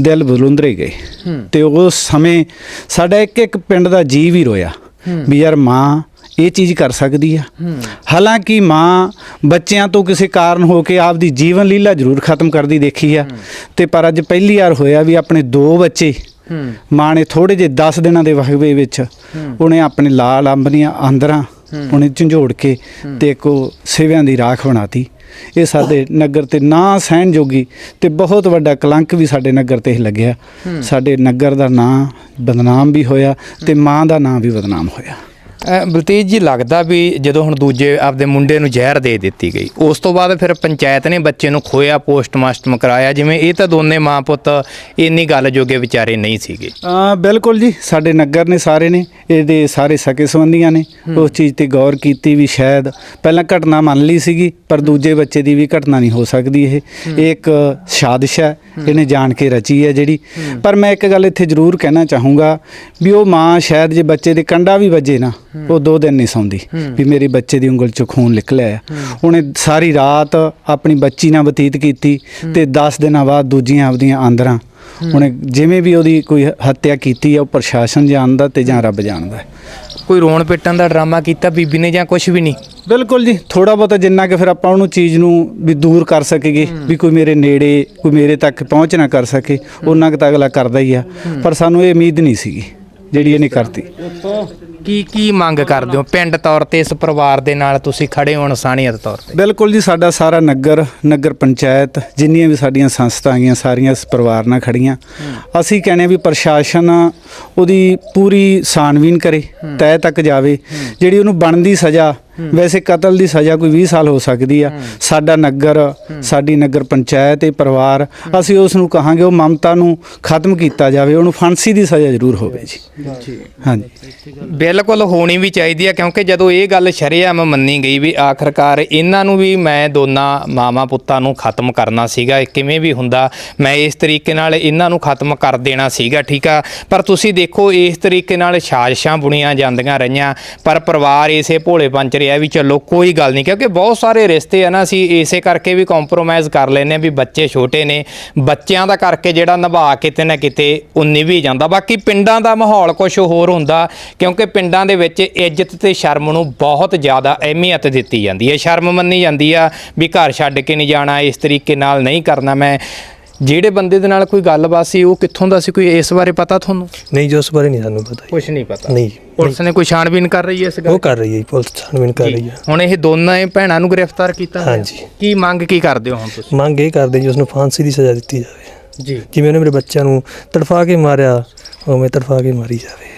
E: ਦਿਲ ਬਲੁੰਦਰੇ ਗਏ। ਤੇ ਉਸ ਸਮੇਂ ਸਾਡਾ ਇੱਕ ਇੱਕ ਪਿੰਡ ਦਾ ਜੀਵ ਹੀ ਰੋਇਆ ਵੀ ਯਾਰ ਮਾਂ ਇਹ ਚੀਜ਼ ਕਰ ਸਕਦੀ ਆ। ਹਾਲਾਂਕਿ ਮਾਂ ਬੱਚਿਆਂ ਤੋਂ ਕਿਸੇ ਕਾਰਨ ਹੋ ਕੇ ਆਪਦੀ ਜੀਵਨ ਲੀਲਾ ਜ਼ਰੂਰ ਖਤਮ ਕਰਦੀ ਦੇਖੀ ਆ। ਤੇ ਪਰ ਅੱਜ ਪਹਿਲੀ ਵਾਰ ਹੋਇਆ ਵੀ ਆਪਣੇ ਦੋ ਬੱਚੇ ਮਾਂ ਨੇ ਥੋੜੇ ਜਿਹੇ 10 ਦਿਨਾਂ ਦੇ ਵਕਫੇ ਵਿੱਚ ਉਹਨੇ ਆਪਣੇ ਲਾਲ ਅੰਬ ਦੀਆਂ ਆਂਦਰਾਂ ਉਹਨੇ ਝੰਜੋੜ ਕੇ ਤੇ ਇੱਕ ਉਹ ਸਿਵਿਆਂ ਦੀ ਰਾਖ ਬਣਾਤੀ। ਇਹ ਸਾਡੇ ਨਗਰ ਤੇ ਨਾ ਸਹਿਣ ਜੋਗੀ ਤੇ ਬਹੁਤ ਵੱਡਾ ਕਲੰਕ ਵੀ ਸਾਡੇ ਨਗਰ ਤੇ ਲੱਗਿਆ। ਸਾਡੇ ਨਗਰ ਦਾ ਨਾਂ ਬਦਨਾਮ ਵੀ ਹੋਇਆ ਤੇ ਮਾਂ ਦਾ ਨਾਂ ਵੀ ਬਦਨਾਮ ਹੋਇਆ।
A: ਬਲਤੇਜ ਜੀ ਲੱਗਦਾ ਵੀ ਜਦੋਂ ਹੁਣ ਦੂਜੇ ਆਪਦੇ ਮੁੰਡੇ ਨੂੰ ਜ਼ਹਿਰ ਦੇ ਦਿੱਤੀ ਗਈ ਉਸ ਤੋਂ ਬਾਅਦ ਫਿਰ ਪੰਚਾਇਤ ਨੇ ਬੱਚੇ ਨੂੰ ਖੋਇਆ ਪੋਸਟਮਾਸਟਮ ਕਰਾਇਆ ਜਿਵੇਂ ਇਹ ਤਾਂ ਦੋਨੇ ਮਾਂ ਪੁੱਤ ਇੰਨੀ ਗੱਲ ਜੋਗੇ ਵਿਚਾਰੇ ਨਹੀਂ ਸੀਗੇ।
E: ਆ ਬਿਲਕੁਲ ਜੀ ਸਾਡੇ ਨਗਰ ਨੇ ਸਾਰੇ ਨੇ ਇਹਦੇ ਸਾਰੇ ਸਕੇ ਸੰਬੰਧੀਆਂ ਨੇ ਉਸ ਚੀਜ਼ ਤੇ ਗੌਰ ਕੀਤੀ ਵੀ ਸ਼ਾਇਦ ਪਹਿਲਾਂ ਘਟਨਾ ਮੰਨ ਲਈ ਸੀਗੀ ਪਰ ਦੂਜੇ ਬੱਚੇ ਦੀ ਵੀ ਘਟਨਾ ਨਹੀਂ ਹੋ ਸਕਦੀ ਇਹ। ਇਹ ਇੱਕ ਸਾਜ਼ਿਸ਼ ਹੈ ਇਹਨੇ ਜਾਣ ਕੇ ਰਚੀ ਹੈ ਜਿਹੜੀ। ਪਰ ਮੈਂ ਇੱਕ ਗੱਲ ਇੱਥੇ ਜ਼ਰੂਰ ਕਹਿਣਾ ਚਾਹੂੰਗਾ ਵੀ ਉਹ ਮਾਂ ਸ਼ਾਇਦ ਜੇ ਬੱਚੇ ਦੇ ਕੰਡਾ ਵੀ ਵੱਜੇ ਨਾ ਉਹ ਦੋ ਦਿਨ ਨਹੀਂ ਸੌਂਦੀ। ਵੀ ਮੇਰੇ ਬੱਚੇ ਦੀ ਉਂਗਲ ਚੋਂ ਖੂਨ ਨਿਕਲਿਆ ਉਹਨੇ ਸਾਰੀ ਰਾਤ ਆਪਣੀ ਬੱਚੀ ਨਾਲ ਬਤੀਤ ਕੀਤੀ ਤੇ 10 ਦਿਨਾਂ ਬਾਅਦ ਦੂਜੀਆਂ ਆਪਦੀਆਂ ਆਂਦਰਾਂ ਉਹਨੇ ਜਿਵੇਂ ਵੀ ਉਹਦੀ ਕੋਈ ਹੱਤਿਆ ਕੀਤੀ ਹੈ ਉਹ ਪ੍ਰਸ਼ਾਸਨ ਜਾਣਦਾ ਤੇ ਜਾਂ ਰੱਬ ਜਾਣਦਾ।
A: ਕੋਈ ਰੋਣ ਪਿੱਟਣ ਦਾ ਡਰਾਮਾ ਕੀਤਾ ਬੀਬੀ ਨੇ ਜਾਂ ਕੁਝ ਵੀ ਨਹੀਂ?
E: ਬਿਲਕੁਲ ਜੀ ਥੋੜਾ ਬਹੁਤਾ ਜਿੰਨਾ ਕਿ ਫਿਰ ਆਪਾਂ ਉਹਨੂੰ ਚੀਜ਼ ਨੂੰ ਵੀ ਦੂਰ ਕਰ ਸਕੀਏ ਵੀ ਕੋਈ ਮੇਰੇ ਨੇੜੇ ਕੋਈ ਮੇਰੇ ਤੱਕ ਪਹੁੰਚ ਨਾ ਕਰ ਸਕੇ ਉਹਨਾਂ ਕੁ ਤਾਂ ਅਗਲਾ ਕਰਦਾ ਹੀ ਆ। ਪਰ ਸਾਨੂੰ ਇਹ ਉਮੀਦ ਨਹੀਂ ਸੀਗੀ ਜਿਹੜੀ ਇਹਨੇ ਕਰਤੀ।
A: ਕੀ ਕੀ ਮੰਗ ਕਰਦੇ ਹੋ? ਪਿੰਡ ਤੌਰ ਤੇ ਇਸ ਪਰਿਵਾਰ ਦੇ ਨਾਲ ਤੁਸੀਂ ਖੜੇ ਹੋ ਇਨਸਾਨੀਅਤ ਤੌਰ ਤੇ।
E: ਬਿਲਕੁਲ ਜੀ ਸਾਡਾ ਸਾਰਾ ਨਗਰ ਨਗਰ ਪੰਚਾਇਤ ਜਿੰਨੀਆਂ ਵੀ ਸਾਡੀਆਂ ਸੰਸਥਾ ਆਗੀਆਂ ਸਾਰੀਆਂ ਇਸ ਪਰਿਵਾਰ ਨਾਲ ਖੜੀਆਂ। ਅਸੀਂ ਕਹਿੰਦੇ ਵੀ ਪ੍ਰਸ਼ਾਸਨ ਉਹਦੀ ਪੂਰੀ ਛਾਣਬੀਨ ਕਰੇ ਤੈ ਤੱਕ ਜਾਵੇ। ਜਿਹੜੀ ਉਹਨੂੰ ਬਣਦੀ ਸਜ਼ਾ ਵੈਸੇ ਕਤਲ ਦੀ ਸਜ਼ਾ ਕੋਈ 20 ਸਾਲ ਹੋ ਸਕਦੀ ਆ। ਸਾਡਾ ਨਗਰ ਸਾਡੀ ਨਗਰ ਪੰਚਾਇਤ ਇਹ ਪਰਿਵਾਰ ਅਸੀਂ ਉਸ ਨੂੰ ਕਹਾਂਗੇ ਉਹ ਮਮਤਾ ਨੂੰ ਖਤਮ ਕੀਤਾ ਜਾਵੇ ਉਹਨੂੰ ਫਾਂਸੀ ਦੀ ਸਜ਼ਾ ਜ਼ਰੂਰ ਹੋਵੇ ਜੀ। ਹਾਂਜੀ।
A: ਬਿਲਕੁਲ ਹੋਣੀ ਵੀ ਚਾਹੀਦੀ ਹੈ ਕਿਉਂਕਿ ਜਦੋਂ ਇਹ ਗੱਲ ਸ਼ਰੇਆਮ ਮੰਨੀ ਗਈ ਵੀ ਆਖਰਕਾਰ ਇਹਨਾਂ ਨੂੰ ਵੀ ਮੈਂ ਦੋਨਾਂ ਮਾਮਾ ਪੁੱਤਾਂ ਨੂੰ ਖਤਮ ਕਰਨਾ ਸੀਗਾ ਕਿਵੇਂ ਵੀ ਹੁੰਦਾ ਮੈਂ ਇਸ ਤਰੀਕੇ ਨਾਲ ਇਹਨਾਂ ਨੂੰ ਖਤਮ ਕਰ ਦੇਣਾ ਸੀਗਾ ਠੀਕ ਆ। ਪਰ ਤੁਸੀਂ ਦੇਖੋ ਇਸ ਤਰੀਕੇ ਨਾਲ ਸਾਜ਼ਿਸ਼ਾਂ ਬੁਣੀਆਂ ਜਾਂਦੀਆਂ ਰਹੀਆਂ ਪਰ ਪਰਿਵਾਰ ਇਸੇ ਭੋਲੇ ਪੰਚ ਰਿਹਾ ਵੀ ਚਲੋ, ਕੋਈ ਗੱਲ ਨਹੀਂ, ਕਿਉਂਕਿ ਬਹੁਤ ਸਾਰੇ ਰਿਸ਼ਤੇ ਆ ਨਾ, ਅਸੀਂ ਇਸੇ ਕਰਕੇ ਵੀ ਕੰਪਰੋਮਾਈਜ਼ ਕਰ ਲੈਨੇ ਆ ਵੀ ਬੱਚੇ ਛੋਟੇ ਨੇ, ਬੱਚਿਆਂ ਦਾ ਕਰਕੇ ਜਿਹੜਾ ਨਿਭਾ ਕਿਤੇ ਨਾ ਕਿਤੇ ਉਹ ਨਿਭੀ ਜਾਂਦਾ। ਬਾਕੀ ਪਿੰਡਾਂ ਦਾ ਮਾਹੌਲ ਕੁਝ ਹੋਰ ਹੁੰਦਾ, ਕਿਉਂਕਿ ਪਿੰਡਾਂ ਦੇ ਵਿੱਚ ਇੱਜ਼ਤ ਤੇ ਸ਼ਰਮ ਨੂੰ ਬਹੁਤ ਜ਼ਿਆਦਾ ਅਹਿਮੀਅਤ ਦਿੱਤੀ ਜਾਂਦੀ ਹੈ। ਸ਼ਰਮ ਮੰਨੀ ਜਾਂਦੀ ਆ ਵੀ ਘਰ ਛੱਡ ਕੇ ਨਹੀਂ ਜਾਣਾ, ਇਸ ਤਰੀਕੇ ਨਾਲ ਨਹੀਂ ਕਰਨਾ। ਮੈਂ ਜਿਹੜੇ ਬੰਦੇ ਦੇ ਨਾਲ ਕੋਈ ਗੱਲਬਾਤ ਸੀ ਉਹ ਕਿੱਥੋਂ ਦਾ ਸੀ? ਕੋਈ ਇਸ ਬਾਰੇ ਪਤਾ ਤੁਹਾਨੂੰ?
B: ਨਹੀਂ ਜੀ ਉਸ ਬਾਰੇ ਨਹੀਂ ਸਾਨੂੰ ਪਤਾ ਜੀ।
A: ਕੁਝ ਨਹੀਂ ਪਤਾ।
B: ਨਹੀਂ ਜੀ,
A: ਪੁਲਿਸ ਨੇ ਕੋਈ ਛਾਣਬੀਨ ਕਰ ਰਹੀ ਹੈ ਇਸ ਗੱਲ
B: ਉਹ ਕਰ ਰਹੀ ਹੈ ਜੀ, ਪੁਲਿਸ ਛਾਣਬੀਨ ਕਰ ਰਹੀ ਹੈ।
A: ਹੁਣ ਇਹ ਦੋਨਾਂ ਹੀ ਭੈਣਾਂ ਨੂੰ ਗ੍ਰਿਫਤਾਰ ਕੀਤਾ ਹੋਇਆ?
B: ਹਾਂਜੀ।
A: ਕੀ ਮੰਗ ਕੀ ਕਰਦੇ ਹੋ ਹੁਣ ਤੁਸੀਂ?
B: ਮੰਗ ਇਹ ਕਰਦੇ ਜੀ ਉਸ ਨੂੰ ਫਾਂਸੀ ਦੀ ਸਜ਼ਾ ਦਿੱਤੀ ਜਾਵੇ।
A: ਜੀ।
B: ਜਿਵੇਂ ਉਹਨੇ ਮੇਰੇ ਬੱਚਿਆਂ ਨੂੰ ਤੜਫਾ ਕੇ ਮਾਰਿਆ ਉਵੇਂ ਤੜਫਾ ਕੇ ਮਾਰੀ ਜਾਵੇ।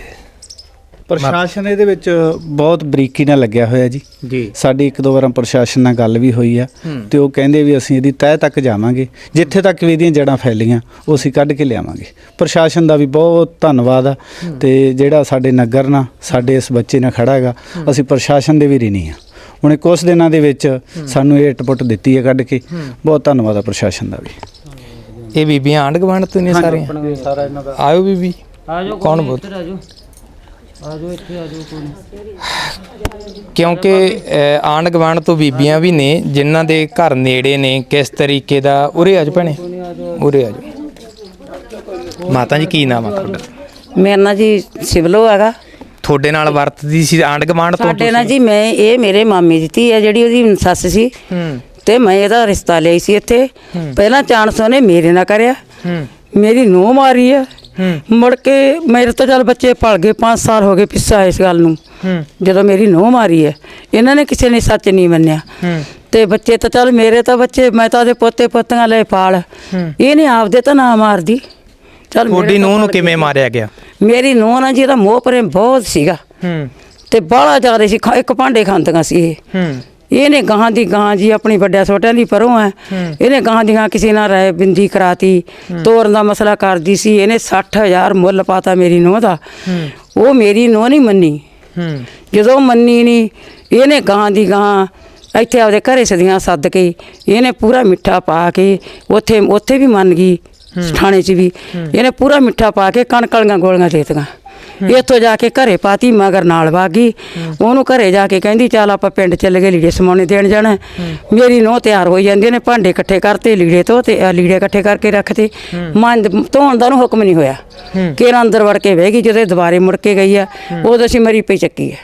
E: ਪ੍ਰਸ਼ਾਸਨ ਇਹਦੇ ਵਿੱਚ ਬਹੁਤ ਬਰੀਕੀ ਨਾਲ ਲੱਗਿਆ ਹੋਇਆ ਜੀ।
A: ਜੀ।
E: ਸਾਡੀ ਇੱਕ ਦੋ ਵਾਰਾਂ ਪ੍ਰਸ਼ਾਸਨ ਨਾਲ ਗੱਲ ਵੀ ਹੋਈ ਆ ਤੇ ਉਹ ਕਹਿੰਦੇ ਵੀ ਅਸੀਂ ਇਹਦੀ ਤਹਿ ਤੱਕ ਜਾਵਾਂਗੇ। ਜਿੱਥੇ ਤੱਕ ਵੀ ਇਹਦੀਆਂ ਜੜਾਂ ਫੈਲੀਆਂ ਉਹ ਅਸੀਂ ਕੱਢ ਕੇ ਲਿਆਵਾਂਗੇ। ਪ੍ਰਸ਼ਾਸਨ ਦਾ ਵੀ ਬਹੁਤ ਧੰਨਵਾਦ ਆ ਤੇ ਜਿਹੜਾ ਸਾਡੇ ਨਗਰ ਨਾਲ ਸਾਡੇ ਇਸ ਬੱਚੇ ਨਾਲ ਖੜਾ ਹੈਗਾ ਅਸੀਂ ਪ੍ਰਸ਼ਾਸਨ ਦੇ ਵੀ ঋਣੀ ਆ। ਉਹਨੇ ਕੁਝ ਦਿਨਾਂ ਦੇ ਵਿੱਚ ਸਾਨੂੰ ਇਹ ਟਪੁੱਟ ਦਿੱਤੀ ਹੈ ਕੱਢ ਕੇ। ਬਹੁਤ ਧੰਨਵਾਦ ਆ ਪ੍ਰਸ਼ਾਸਨ ਦਾ ਵੀ।
A: ਇਹ ਬੀਬੀਆਂ ਆਂਢ ਗੁਆਂਢ ਤੋਂ ਨੇ
E: ਸਾਰਾ? ਇਹਨਾਂ ਦਾ।
A: ਆਇਓ ਬੀਬੀ।
F: ਆ ਜਾਓ
A: ਕੌਣ ਬੋਲ
F: ਇੱਧਰ ਆ ਜਾਓ ਆ ਜਾਓ ਇੱਥੇ ਆ ਜਾਓ ਕੋਈ।
A: ਕਿਉਂਕਿ ਆਂਢ ਗੁਆਂਢ ਤੋਂ ਬੀਬੀਆਂ ਵੀ ਨੇ ਜਿਨ੍ਹਾਂ ਦੇ ਘਰ ਨੇੜੇ ਨੇ ਕਿਸ ਤਰੀਕੇ ਦਾ ਉਰੇ ਆਜ ਭੈਣੇ। ਉਰੇ ਆਜੋ। ਮਾਤਾ ਜੀ ਕੀ ਨਾਮ ਆ ਤੁਹਾਡਾ?
D: ਮੇਰਾ ਨਾਂ ਜੀ ਸਿਵਲੋ ਹੈਗਾ।
A: ਤੁਹਾਡੇ ਨਾਲ ਵਰਤਦੀ ਸੀ ਆਂਢ ਗੁਆਂਢ ਤੋਂ
D: ਸਾਡੇ ਨਾਲ ਜੀ ਮੈਂ ਇਹ ਮੇਰੇ ਮਾਮੇ ਦੀ ਧੀ ਹੈ ਜਿਹੜੀ ਉਹਦੀ ਸੱਸ ਸੀ।
A: ਹੂੰ।
D: ਤੇ ਮੈਂ ਇਹਦਾ ਰਿਸ਼ਤਾ ਲਈ ਸੀ ਇੱਥੇ। ਪਹਿਲਾਂ ਚਾਂਸ ਉਹਨੇ ਮੇਰੇ ਨਾਲ ਕਰਿਆ।
A: ਹੂੰ।
D: ਮੇਰੀ ਨੂੰਹ ਮਾਰੀ ਆ।
A: ਹੂੰ
D: ਮੁੜ ਕੇ ਮੇਰੇ ਤਾਂ ਚੱਲ ਬੱਚੇ ਪਲ ਗਏ 5 ਸਾਲ ਹੋ ਗਏ ਪਿੱਛਾ ਇਸ ਗੱਲ ਨੂੰ।
A: ਹੂੰ।
D: ਜਦੋਂ ਮੇਰੀ ਨੂੰਹ ਮਾਰੀ ਹੈ ਇਹਨਾਂ ਨੇ ਕਿਸੇ ਨੇ ਸੱਚ ਨਹੀਂ ਮੰਨਿਆ।
A: ਹੂੰ।
D: ਤੇ ਬੱਚੇ ਤਾਂ ਚੱਲ ਮੇਰੇ ਤਾਂ ਬੱਚੇ ਮੈਂ ਤਾਂ ਉਹਦੇ ਪੋਤੇ ਪੋਤੀਆਂ ਲੈ ਪਾਲ। ਇਹਨੇ ਆਪਦੇ ਤਾਂ ਨਾ ਮਾਰਦੀ। ਚੱਲ
A: ਤੁਹਾਡੀ
D: ਤਾਂ
A: ਨੂੰਹ ਨੂੰ ਕਿਵੇਂ ਮਾਰਿਆ ਗਿਆ।
D: ਮੇਰੀ ਨੂੰਹ ਨਾਲ ਜੀ ਇਹਦਾ ਮੋਹ ਪ੍ਰੇਮ ਬਹੁਤ ਸੀਗਾ।
A: ਹੂੰ।
D: ਤੇ ਬਾਹਲਾ ਜ਼ਿਆਦਾ ਸੀ ਇੱਕ ਭਾਂਡੇ ਖਾਂਦੀਆਂ ਸੀ ਇਹ।
A: ਹੂੰ।
D: ਇਹਨੇ ਗਾਂ ਦੀ ਗਾਂ ਜੀ ਆਪਣੀ ਵੱਡਿਆਂ ਛੋਟਿਆਂ ਦੀ ਪਰੋਂ ਹੈ। ਇਹਨੇ ਗਾਂ ਦੀ ਗਾਂ ਕਿਸੇ ਨਾਲ ਰਾਏ ਬਿੰਦੀ ਕਰਾਤੀ। ਤੋਰਨ ਦਾ ਮਸਲਾ ਕਰਦੀ ਸੀ। ਇਹਨੇ 60000 ਮੁੱਲ ਪਾਤਾ ਮੇਰੀ ਨੂੰਹ ਦਾ। ਉਹ ਮੇਰੀ ਨੂੰਹ ਨਹੀਂ ਮੰਨੀ। ਜਦੋਂ ਮੰਨੀ ਨਹੀਂ ਇਹਨੇ ਗਾਂ ਦੀ ਗਾਂ ਇੱਥੇ ਆਪਦੇ ਘਰੇ ਸਦੀਆਂ ਸੱਦ ਕੇ ਇਹਨੇ ਪੂਰਾ ਮਿੱਠਾ ਪਾ ਕੇ ਉੱਥੇ ਉੱਥੇ ਵੀ ਮੰਨ ਗਈ ਥਾਣੇ 'ਚ ਵੀ। ਇਹਨੇ ਪੂਰਾ ਮਿੱਠਾ ਪਾ ਕੇ ਕਣਕ ਗੋਲੀਆਂ ਦੇ ਦਿੱਤੀਆਂ। ਇੱਥੋਂ ਜਾ ਕੇ ਘਰੇ ਪਾਤੀ, ਮਗਰ ਨਾਲ ਵਾਗੀ। ਉਹਨੂੰ ਘਰੇ ਜਾ ਕੇ ਕਹਿੰਦੀ, ਚੱਲ ਆਪਾਂ ਪਿੰਡ ਚੱਲ ਗਏ, ਲੀੜੇ ਸਮਾਉਣੇ ਦੇਣ ਜਾਣਾ। ਮੇਰੀ ਨੋਹ ਤਿਆਰ ਹੋਈ ਜਾਂਦੀ ਨੇ ਭਾਂਡੇ ਇਕੱਠੇ ਕਰਤੇ, ਲੀੜੇ ਤੋਂ ਤੇ ਲੀੜੇ ਇਕੱਠੇ ਕਰਕੇ ਰੱਖਤੇ। ਮਨ ਧੋਣ ਦਾ ਨੂੰ ਹੁਕਮ ਨਹੀਂ ਹੋਇਆ। ਕਿਹੜਾ ਅੰਦਰ ਵੜ ਕੇ ਬਹਿ ਗਈ, ਜਦੋਂ ਦੁਬਾਰੇ ਮੁੜ ਕੇ ਗਈ ਆ, ਉਦੋਂ ਅਸੀਂ ਮਰੀ ਪਈ ਚੱਕੀ ਹੈ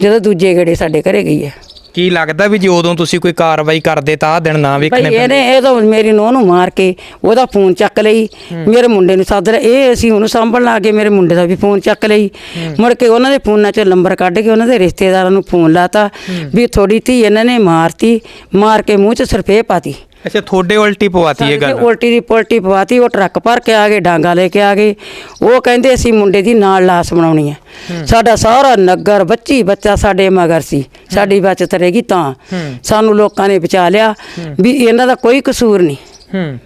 D: ਜਦੋਂ ਦੂਜੇ ਗੇੜੇ ਸਾਡੇ ਘਰੇ ਗਈ ਆ।
A: ਕੀ ਲੱਗਦਾ ਵੀ ਜੇ ਉਦੋਂ ਤੁਸੀਂ ਕੋਈ ਕਾਰਵਾਈ ਕਰਦੇ ਤਾਂ ਆ ਦਿਨ ਨਾ
D: ਭਾਈ
A: ਵੇਖਣੇ ਪੈਂਦੇ?
D: ਇਹਨੇ ਇਹ ਤਾਂ ਮੇਰੀ ਨੂੰਹ ਨੂੰ ਮਾਰ ਕੇ ਉਹਦਾ ਫੋਨ ਚੱਕ ਲਈ। ਮੇਰੇ ਮੁੰਡੇ ਨੂੰ ਸੱਦ ਲਿਆ। ਇਹ ਅਸੀਂ ਉਹਨੂੰ ਸਾਂਭਣ ਲੱਗੇ ਮੇਰੇ ਮੁੰਡੇ ਦਾ ਵੀ ਫੋਨ ਚੱਕ ਲਈ। ਮੁੜ ਕੇ ਉਹਨਾਂ ਦੇ ਫੋਨਾਂ 'ਚੋਂ ਨੰਬਰ ਕੱਢ ਕੇ ਉਹਨਾਂ ਦੇ ਰਿਸ਼ਤੇਦਾਰਾਂ ਨੂੰ ਫੋਨ ਲਾਤਾ ਵੀ ਥੋੜੀ ਧੀ ਇਹਨਾਂ ਨੇ ਮਾਰਤੀ। ਮਾਰ ਕੇ ਮੂੰਹ 'ਚ ਸਰਫੇ ਪਾਤੀ।
A: ਅੱਛਾ ਤੁਹਾਡੇ ਉਲਟੀ ਪਵਾਤੀ ਇਹ ਗੱਲ।
D: ਉਲਟੀ ਦੀ ਪੋਲਟੀ ਪਵਾਤੀ ਉਹ ਟਰੱਕ ਭਰ ਕੇ ਆ ਗਏ ਡਾਂਗਾ ਲੈ ਕੇ ਆ ਗਏ। ਉਹ ਕਹਿੰਦੇ ਅਸੀਂ ਮੁੰਡੇ ਦੀ ਨਾਲ ਲਾਸ਼ ਬਣਾਉਣੀ ਹੈ। ਸਾਡਾ ਸਾਰਾ ਨਗਰ ਬੱਚੀ ਬੱਚਾ ਸਾਡੇ ਮਗਰ ਸੀ। ਸਾਡੀ ਬਚਤ ਰਹੇਗੀ ਤਾਂ। ਸਾਨੂੰ ਲੋਕਾਂ ਨੇ ਬਚਾ ਲਿਆ। ਵੀ ਇਹਨਾਂ ਦਾ ਕੋਈ ਕਸੂਰ ਨਹੀਂ।
A: ਹੂੰ।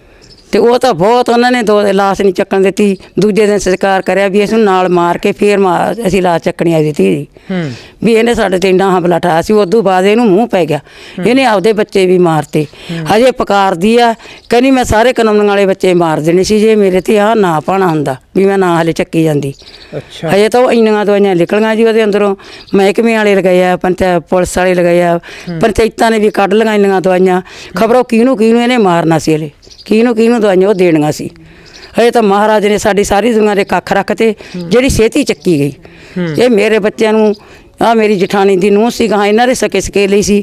D: ਤੇ ਉਹ ਤਾਂ ਬਹੁਤ ਉਹਨਾਂ ਨੇ ਦੋ ਲਾਸ਼ ਨਹੀਂ ਚੱਕਣ ਦਿੱਤੀ। ਦੂਜੇ ਦਿਨ ਸੰਸਕਾਰ ਕਰਿਆ ਵੀ ਇਸ ਨੂੰ ਨਾਲ ਮਾਰ ਕੇ ਫੇਰ ਮਾ- ਅਸੀਂ ਲਾਸ਼ ਚੱਕਣੀ ਆ ਦਿੱਤੀ ਜੀ।
A: ਹੂੰ।
D: ਵੀ ਇਹਨੇ ਸਾਡੇ ਤੇ ਇੰਨਾ ਹਮਲਾ ਠਾਇਆ ਸੀ ਉਦੋਂ ਬਾਅਦ ਇਹਨੂੰ ਮੂੰਹ ਪੈ ਗਿਆ। ਇਹਨੇ ਆਪਦੇ ਬੱਚੇ ਵੀ ਮਾਰਤੇ। ਹਜੇ ਪਕਾਰਦੀ ਆ ਕਹਿੰਦੀ ਮੈਂ ਸਾਰੇ ਕਾਨੂੰਨ ਵਾਲੇ ਬੱਚੇ ਮਾਰ ਦੇਣੇ ਸੀ ਜੇ ਮੇਰੇ ਤੇ ਆ ਨਾ ਪਾਣਾ ਹੁੰਦਾ ਵੀ ਮੈਂ ਨਾ ਹਲੇ ਚੱਕੀ ਜਾਂਦੀ।
A: ਅੱਛਾ।
D: ਹਜੇ ਤਾਂ ਉਹ ਇੰਨੀਆਂ ਦਵਾਈਆਂ ਨਿਕਲੀਆਂ ਜੀ ਉਹਦੇ ਅੰਦਰੋਂ। ਮਹਿਕਮੇ ਵਾਲੇ ਲਗਾਏ ਆ ਪੰਚਾਇਤ ਪੁਲਿਸ ਵਾਲੇ ਲਗਾਏ ਆ ਪੰਚਾਇਤਾਂ ਨੇ ਵੀ ਕੱਢ ਲਗਾਈਆਂ ਇੰਨੀਆਂ ਦਵਾਈਆਂ। ਖਬਰੋ ਕਿਹਨੂੰ ਕਿਹਨੂੰ ਇਹਨੇ ਮਾਰਨਾ ਸੀ ਹਲੇ? ਕਿਹਨੂੰ ਕਿਹਨੂੰ ਦਵਾਈਆਂ ਉਹ ਦੇਣੀਆਂ ਸੀ। ਹਜੇ ਤਾਂ ਮਹਾਰਾਜ ਨੇ ਸਾਡੀ ਸਾਰੀ ਦੁਨੀਆ ਦੇ ਕੱਖ ਰੱਖਤੇ ਜਿਹੜੀ ਛੇਤੀ ਚੱਕੀ ਗਈ। ਇਹ ਮੇਰੇ ਬੱਚਿਆਂ ਨੂੰ ਆ ਮੇਰੀ ਜਠਾਣੀ ਦੀ ਨੂੰਹ ਸੀ ਗਾਂ ਇਹਨਾਂ ਦੇ ਸਕੇ ਸਕੇ ਲਈ ਸੀ।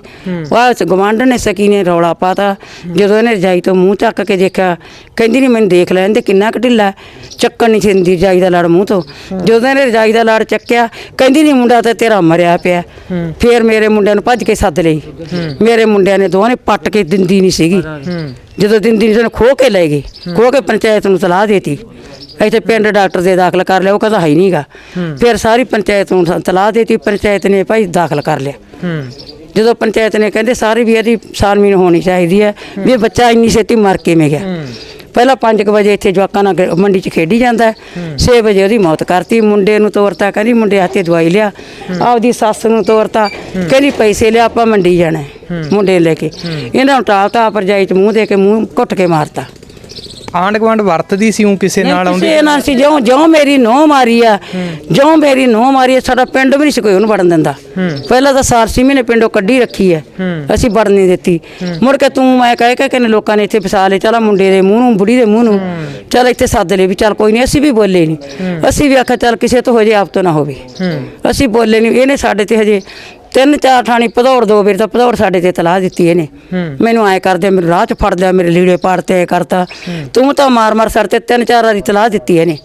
D: ਵਾਹ ਗਵਾਂਢਣ ਨੇ ਸਕੀ ਨੇ ਰੌਲਾ ਪਾਤਾ। ਜਦੋਂ ਇਹਨੇ ਰਜਾਈ ਤੋਂ ਮੂੰਹ ਚੱਕ ਕੇ ਦੇਖਿਆ ਕਹਿੰਦੀ ਨਹੀਂ ਮੈਨੂੰ ਦੇਖ ਲੈਣ ਦੇ ਕਿੰਨਾ ਹੈ। ਚੱਕਣ ਨਹੀਂ ਛਿੰਦੀ ਰਜਾਈ ਦਾ ਲੜ ਮੂੰਹ ਤੋਂ। ਜਦੋਂ ਇਹਨੇ ਰਜਾਈ ਦਾ ਲੜ ਚੱਕਿਆ ਕਹਿੰਦੀ ਨਹੀਂ ਮੁੰਡਾ ਤਾਂ ਤੇਰਾ ਮਰਿਆ ਪਿਆ। ਫੇਰ ਮੇਰੇ ਮੁੰਡਿਆਂ ਨੂੰ ਭੱਜ ਕੇ ਸੱਦ ਲਈ। ਮੇਰੇ ਮੁੰਡਿਆਂ ਨੇ ਦੋਵਾਂ ਨੇ ਪੱਟ ਕੇ ਦਿੰਦੀ ਨਹੀਂ ਸੀਗੀ। ਜਦੋਂ ਦਿੰਦੀ ਨਹੀਂ ਸੀ ਉਹਨੇ ਖੋ ਕੇ ਲੈ ਗਈ ਖੋ ਕੇ ਪੰਚਾਇਤ ਨੂੰ ਸਲਾਹ ਦੇਤੀ। ਇੱਥੇ ਪਿੰਡ ਡਾਕਟਰ ਦੇ ਦਾਖਲ ਕਰ ਲਿਆ ਉਹ ਕਹਿੰਦਾ ਹੈ ਹੀ। ਨਹੀਂਗਾ ਫਿਰ ਸਾਰੀ ਪੰਚਾਇਤ ਨੂੰ ਸਲਾਹ ਦੇਤੀ ਪੰਚਾਇਤ ਨੇ ਭਾਈ ਦਾਖਲ ਕਰ ਲਿਆ। ਜਦੋਂ ਪੰਚਾਇਤ ਨੇ ਕਹਿੰਦੇ ਸਾਰੇ ਵੀ ਇਹਦੀ ਸਾਲਮੀਨ ਹੋਣੀ ਚਾਹੀਦੀ ਹੈ ਵੀ ਇਹ ਬੱਚਾ ਇੰਨੀ ਛੇਤੀ ਮਰ ਕਿਵੇਂ ਗਿਆ। ਪਹਿਲਾਂ 5 ਵਜੇ ਇੱਥੇ ਜਵਾਕਾਂ ਨਾਲ ਮੰਡੀ 'ਚ ਖੇਡੀ ਜਾਂਦਾ 6 ਵਜੇ ਉਹਦੀ ਮੌਤ ਕਰਤੀ ਮੁੰਡੇ ਨੂੰ ਤੋਰਤਾ ਕਹਿੰਦੀ ਮੁੰਡੇ ਹੱਥੇ ਦਵਾਈ ਲਿਆ। ਆਪਦੀ ਸੱਸ ਨੂੰ ਤੋਰਤਾ ਕਹਿੰਦੀ ਪੈਸੇ ਲਿਆ ਆਪਾਂ ਮੰਡੀ ਜਾਣਾ ਮੁੰਡੇ ਲੈ ਕੇ। ਇਹਨਾਂ ਨੂੰ ਟਾਲਤਾ ਪਰਜਾਈ 'ਚ ਮੂੰਹ ਦੇ ਕੇ ਮੂੰਹ ਘੁੱਟ ਕੇ ਮਾਰਤਾ।
A: ਆਂਢ ਗੁਆਂਢ ਵਰਤਦੀ ਸੀ ਉਹ ਕਿਸੇ ਨਾਲ ਆਉਂਦੀ?
D: ਕਿਸੇ ਨਾਲ ਸੀ। ਜਿਉਂ ਜਿਉਂ ਮੇਰੀ ਨੋਹ ਮਾਰੀ ਆ ਜਿਉਂ ਮੇਰੀ ਨੋਹ ਮਾਰੀ ਆ ਸਾਡਾ ਪਿੰਡ ਵੀ ਨਹੀਂ ਸੀ ਕੋਈ ਉਹਨੂੰ ਵੜਨ ਦਿੰਦਾ। ਪਹਿਲਾਂ ਤਾਂ ਸਾਰਸੀ ਮਹੀਨੇ ਪਿੰਡੋਂ ਕੱਢੀ ਰੱਖੀ ਐ ਅਸੀਂ ਵੜਨ ਨਹੀਂ ਦਿੱਤੀ। ਮੁੜ ਕੇ ਤੂੰ ਮੈਂ ਕਹਿ ਕੇ ਕਿਨੇ ਲੋਕਾਂ ਨੇ ਇੱਥੇ ਫਸਾ ਲਏ। ਚਲ ਮੁੰਡੇ ਦੇ ਮੂੰਹ ਨੂੰ ਬੁੜੀ ਦੇ ਮੂੰਹ ਨੂੰ। ਚਲ ਇੱਥੇ ਸੱਦ ਲਏ ਵੀ ਚਲ ਕੋਈ ਨਹੀਂ ਅਸੀਂ ਵੀ ਬੋਲੇ ਨਹੀਂ। ਅਸੀਂ ਵੀ ਆਖਿਆ ਚਲ ਕਿਸੇ ਤੋਂ ਹੋ ਜੇ ਆਪ ਤੋਂ ਨਾ ਹੋਵੇ। ਅਸੀਂ ਬੋਲੇ ਨਹੀਂ। ਇਹਨੇ ਸਾਡੇ ਤੇ ਹਜੇ ਤਿੰਨ ਚਾਰ ਥਾਣੀ ਭਦੌੜ ਦੋ ਵਾਰ ਤਾਂ ਭਦੌੜ ਸਾਡੇ ਤੇ ਤਲਾਹ ਦਿੱਤੀ ਇਹਨੇ। ਮੈਨੂੰ ਐ ਕਰਦੇ ਮੇਰੇ ਰਾਹ ਚ ਫੜ ਲਿਆ ਮੇਰੇ ਲੀੜੇ ਪਾੜਤੇ ਐ ਕਰਤਾ। ਤੂੰ ਤਾਂ ਮਾਰ ਮਾਰ ਸਰ ਤੇ ਤਿੰਨ ਚਾਰ ਵਾਰੀ ਤਲਾਹ ਦਿੱਤੀ ਇਹਨੇ।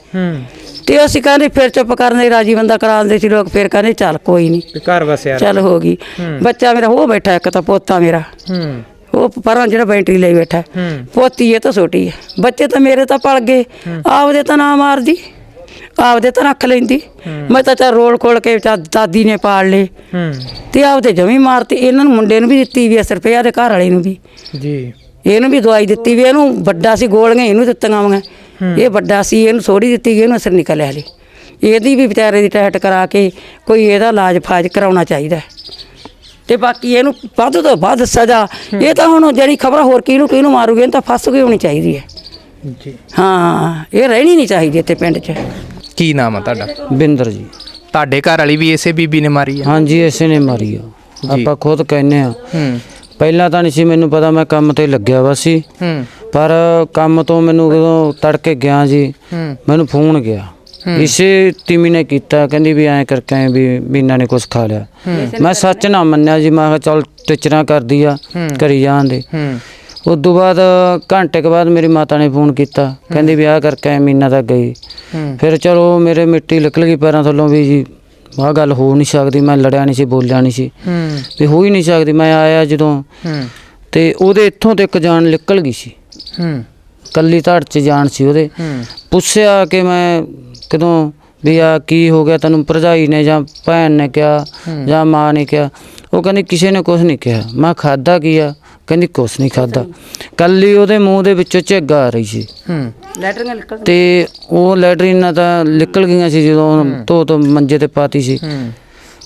D: ਤੇ ਅਸੀਂ ਕਹਿੰਦੇ ਫਿਰ ਚੁੱਪ ਕਰਨ ਦੇ ਰਾਜੀ ਬੰਦਾ ਕਰਾਉਂਦੇ ਸੀ ਲੋਕ ਫਿਰ ਕਹਿੰਦੇ ਚੱਲ ਕੋਈ ਨਹੀਂ
A: ਘਰ ਵਸਿਆ
D: ਚੱਲ ਹੋ ਗਈ। ਬੱਚਾ ਮੇਰਾ ਉਹ ਬੈਠਾ ਇੱਕ ਤਾਂ ਪੋਤਾ ਮੇਰਾ। ਉਹ ਪਰਾਂ ਜਿਹੜਾ ਬੈਟਰੀ ਲਈ ਬੈਠਾ। ਪੋਤੀ ਇਹ ਤਾਂ ਛੋਟੀ ਹੈ। ਬੱਚੇ ਤਾਂ ਮੇਰੇ ਤਾਂ ਪਲ ਗਏ। ਆਪਦੇ ਤਾਂ ਨਾ ਮਾਰਦੀ। ਆਪਦੇ ਤਾਂ ਰੱਖ ਲੈਂਦੀ। ਮੈਂ ਤਾਂ ਚਾ ਰੋਲ ਖੋਲ ਕੇ ਚਾ ਦਾਦੀ ਨੇ ਪਾਲ ਲਏ। ਤੇ ਆਪਦੇ ਜਮੀ ਮਾਰਤੀ। ਇਹਨਾਂ ਨੂੰ ਮੁੰਡੇ ਨੂੰ ਵੀ ਦਿੱਤੀ ਵੀ 10 ਰੁਪਏ ਦੇ ਘਰ ਵਾਲੇ ਨੂੰ ਵੀ।
A: ਜੀ।
D: ਇਹਨੂੰ ਵੀ ਦਵਾਈ ਦਿੱਤੀ ਵੀ ਇਹਨੂੰ ਵੱਡਾ ਸੀ ਗੋਲੀਆਂ ਇਹਨੂੰ ਦਿੱਤੀਆਂ ਵਾਂ ਇਹ ਵੱਡਾ ਸੀ ਇਹਨੂੰ ਥੋੜੀ ਦਿੱਤੀ ਗਈ ਇਹਨੂੰ ਅਸਰ ਨਿਕਲਿਆ ਹਲੇ ਇਹਦੀ ਵੀ ਵਿਚਾਰੇ ਦੀ ਟੈਸਟ ਕਰਾ ਕੇ ਕੋਈ ਇਹਦਾ ਇਲਾਜ ਫਾਜ ਕਰਾਉਣਾ ਚਾਹੀਦਾ। ਤੇ ਬਾਕੀ ਇਹਨੂੰ ਵੱਧ ਤੋਂ ਵੱਧ ਸਜ਼ਾ। ਇਹ ਤਾਂ ਹੁਣ ਜਿਹੜੀ ਖਬਰ ਹੋਰ ਕਿਹਨੂੰ ਕਿਹਨੂੰ ਮਾਰੂਗੇ ਤਾਂ ਫਸ ਗਈ ਹੋਣੀ ਚਾਹੀਦੀ ਹੈ
A: ਜੀ।
D: ਹਾਂ ਇਹ ਰਹਿਣੀ ਨਹੀਂ ਚਾਹੀਦੀ ਇੱਥੇ ਪਿੰਡ 'ਚ।
A: ਕੀ ਨਾਮ ਆ ਤੁਹਾਡਾ?
F: ਬਿੰਦਰ ਜੀ।
A: ਤੁਹਾਡੇ ਘਰ ਵਾਲੀ ਵੀ ਇਸੇ ਬੀਬੀ ਨੇ ਮਾਰੀ ਆ?
F: ਹਾਂਜੀ ਇਸੇ ਨੇ ਮਾਰੀ ਆ। ਆਪਾਂ ਖੁਦ ਕਹਿੰਨੇ ਆ।
A: ਹੂੰ।
F: ਪਹਿਲਾਂ ਤਾਂ ਨਹੀਂ ਸੀ ਮੈਨੂੰ ਪਤਾ ਮੈਂ ਕੰਮ ਤੇ ਲੱਗਿਆ ਵਾ ਸੀ।
A: ਹੂੰ।
F: ਪਰ ਕੰਮ ਤੋਂ ਮੈਨੂੰ ਜਦੋਂ ਤੜਕੇ ਗਿਆ ਜੀ। ਮੈਨੂੰ ਫੋਨ ਗਿਆ। ਇਸੇ ਤਿਮੀ ਨੇ ਕੀਤਾ ਕਹਿੰਦੀ ਵੀ ਐਂ ਕਰਕੇ ਆਏਂ ਵੀ ਮੀਨਾ ਨੇ ਕੁਝ ਖਾ ਲਿਆ। ਮੈਂ ਸੱਚ ਨਾ ਮੰਨਿਆ ਜੀ ਮੈਂ ਕਿਹਾ ਚੱਲ ਟਿਚਰਾਂ ਕਰਦੀ ਆ ਕਰੀ ਜਾਣ ਦੇ।
A: ਹੂੰ।
F: ਉਸ ਤੋਂ ਬਾਅਦ ਘੰਟੇ ਕੁ ਬਾਅਦ ਮੇਰੀ ਮਾਤਾ ਨੇ ਫੋਨ ਕੀਤਾ। ਕਹਿੰਦੀ ਵਿਆਹ ਕਰਕੇ ਆਏਂ ਮੀਨਾ ਤੱਕ ਗਈ
A: ਹੂੰ।
F: ਫਿਰ ਚਲੋ ਮੇਰੇ ਮਿੱਟੀ ਨਿਕਲ ਗਈ ਪੈਰਾਂ ਥੱਲੋਂ ਵੀ ਜੀ ਆਹ ਗੱਲ ਹੋ ਨਹੀਂ ਸਕਦੀ ਮੈਂ ਲੜਿਆ ਨਹੀਂ ਸੀ ਬੋਲਿਆ ਨਹੀਂ ਸੀ।
A: ਹੂੰ।
F: ਵੀ ਹੋ ਹੀ ਨਹੀਂ ਸਕਦੀ ਮੈਂ ਆਇਆ ਜਦੋਂ।
A: ਹੂੰ।
F: ਤੇ ਉਹਦੇ ਇੱਥੋਂ ਤੇ ਇੱਕ ਜਾਨ ਨਿਕਲ ਗਈ ਸੀ।
A: ਹੂੰ।
F: ਕੱਲੀ ਧੜ 'ਚ ਜਾਨ ਸੀ ਉਹਦੇ।
A: ਹੂੰ।
F: ਪੁੱਛਿਆ ਕਿ ਮੈਂ ਕਦੋਂ ਵੀ ਆ ਕੀ ਹੋ ਗਿਆ ਤੈਨੂੰ ਭਰਜਾਈ ਨੇ ਜਾਂ ਭੈਣ ਨੇ ਕਿਹਾ ਜਾਂ ਮਾਂ ਨੇ ਕਿਹਾ। ਉਹ ਕਹਿੰਦੀ ਕਿਸੇ ਨੇ ਕੁਝ ਨਹੀਂ ਕਿਹਾ। ਮੈਂ ਖਾਦਾ ਕੀ ਆ? ਕਹਿੰਦੀ ਕੁਛ ਨਹੀਂ ਖਾਦਾ ਕੱਲੀ ਉਹਦੇ ਮੂੰਹ ਦੇ ਵਿੱਚੋਂ ਝੱਗਾ ਆ ਰਹੀ ਸੀ।
A: ਹੂੰ।
D: ਲੈਟਰਿੰਗ ਨਿਕਲ
F: ਤੇ ਉਹ ਲੈਟਰੀਨਾਂ ਤਾਂ ਨਿਕਲ ਗਈਆਂ ਸੀ ਜਦੋਂ ਧੋ ਤੋਂ ਮੰਜੇ ਤੇ ਪਾਤੀ ਸੀ।
A: ਹੂੰ।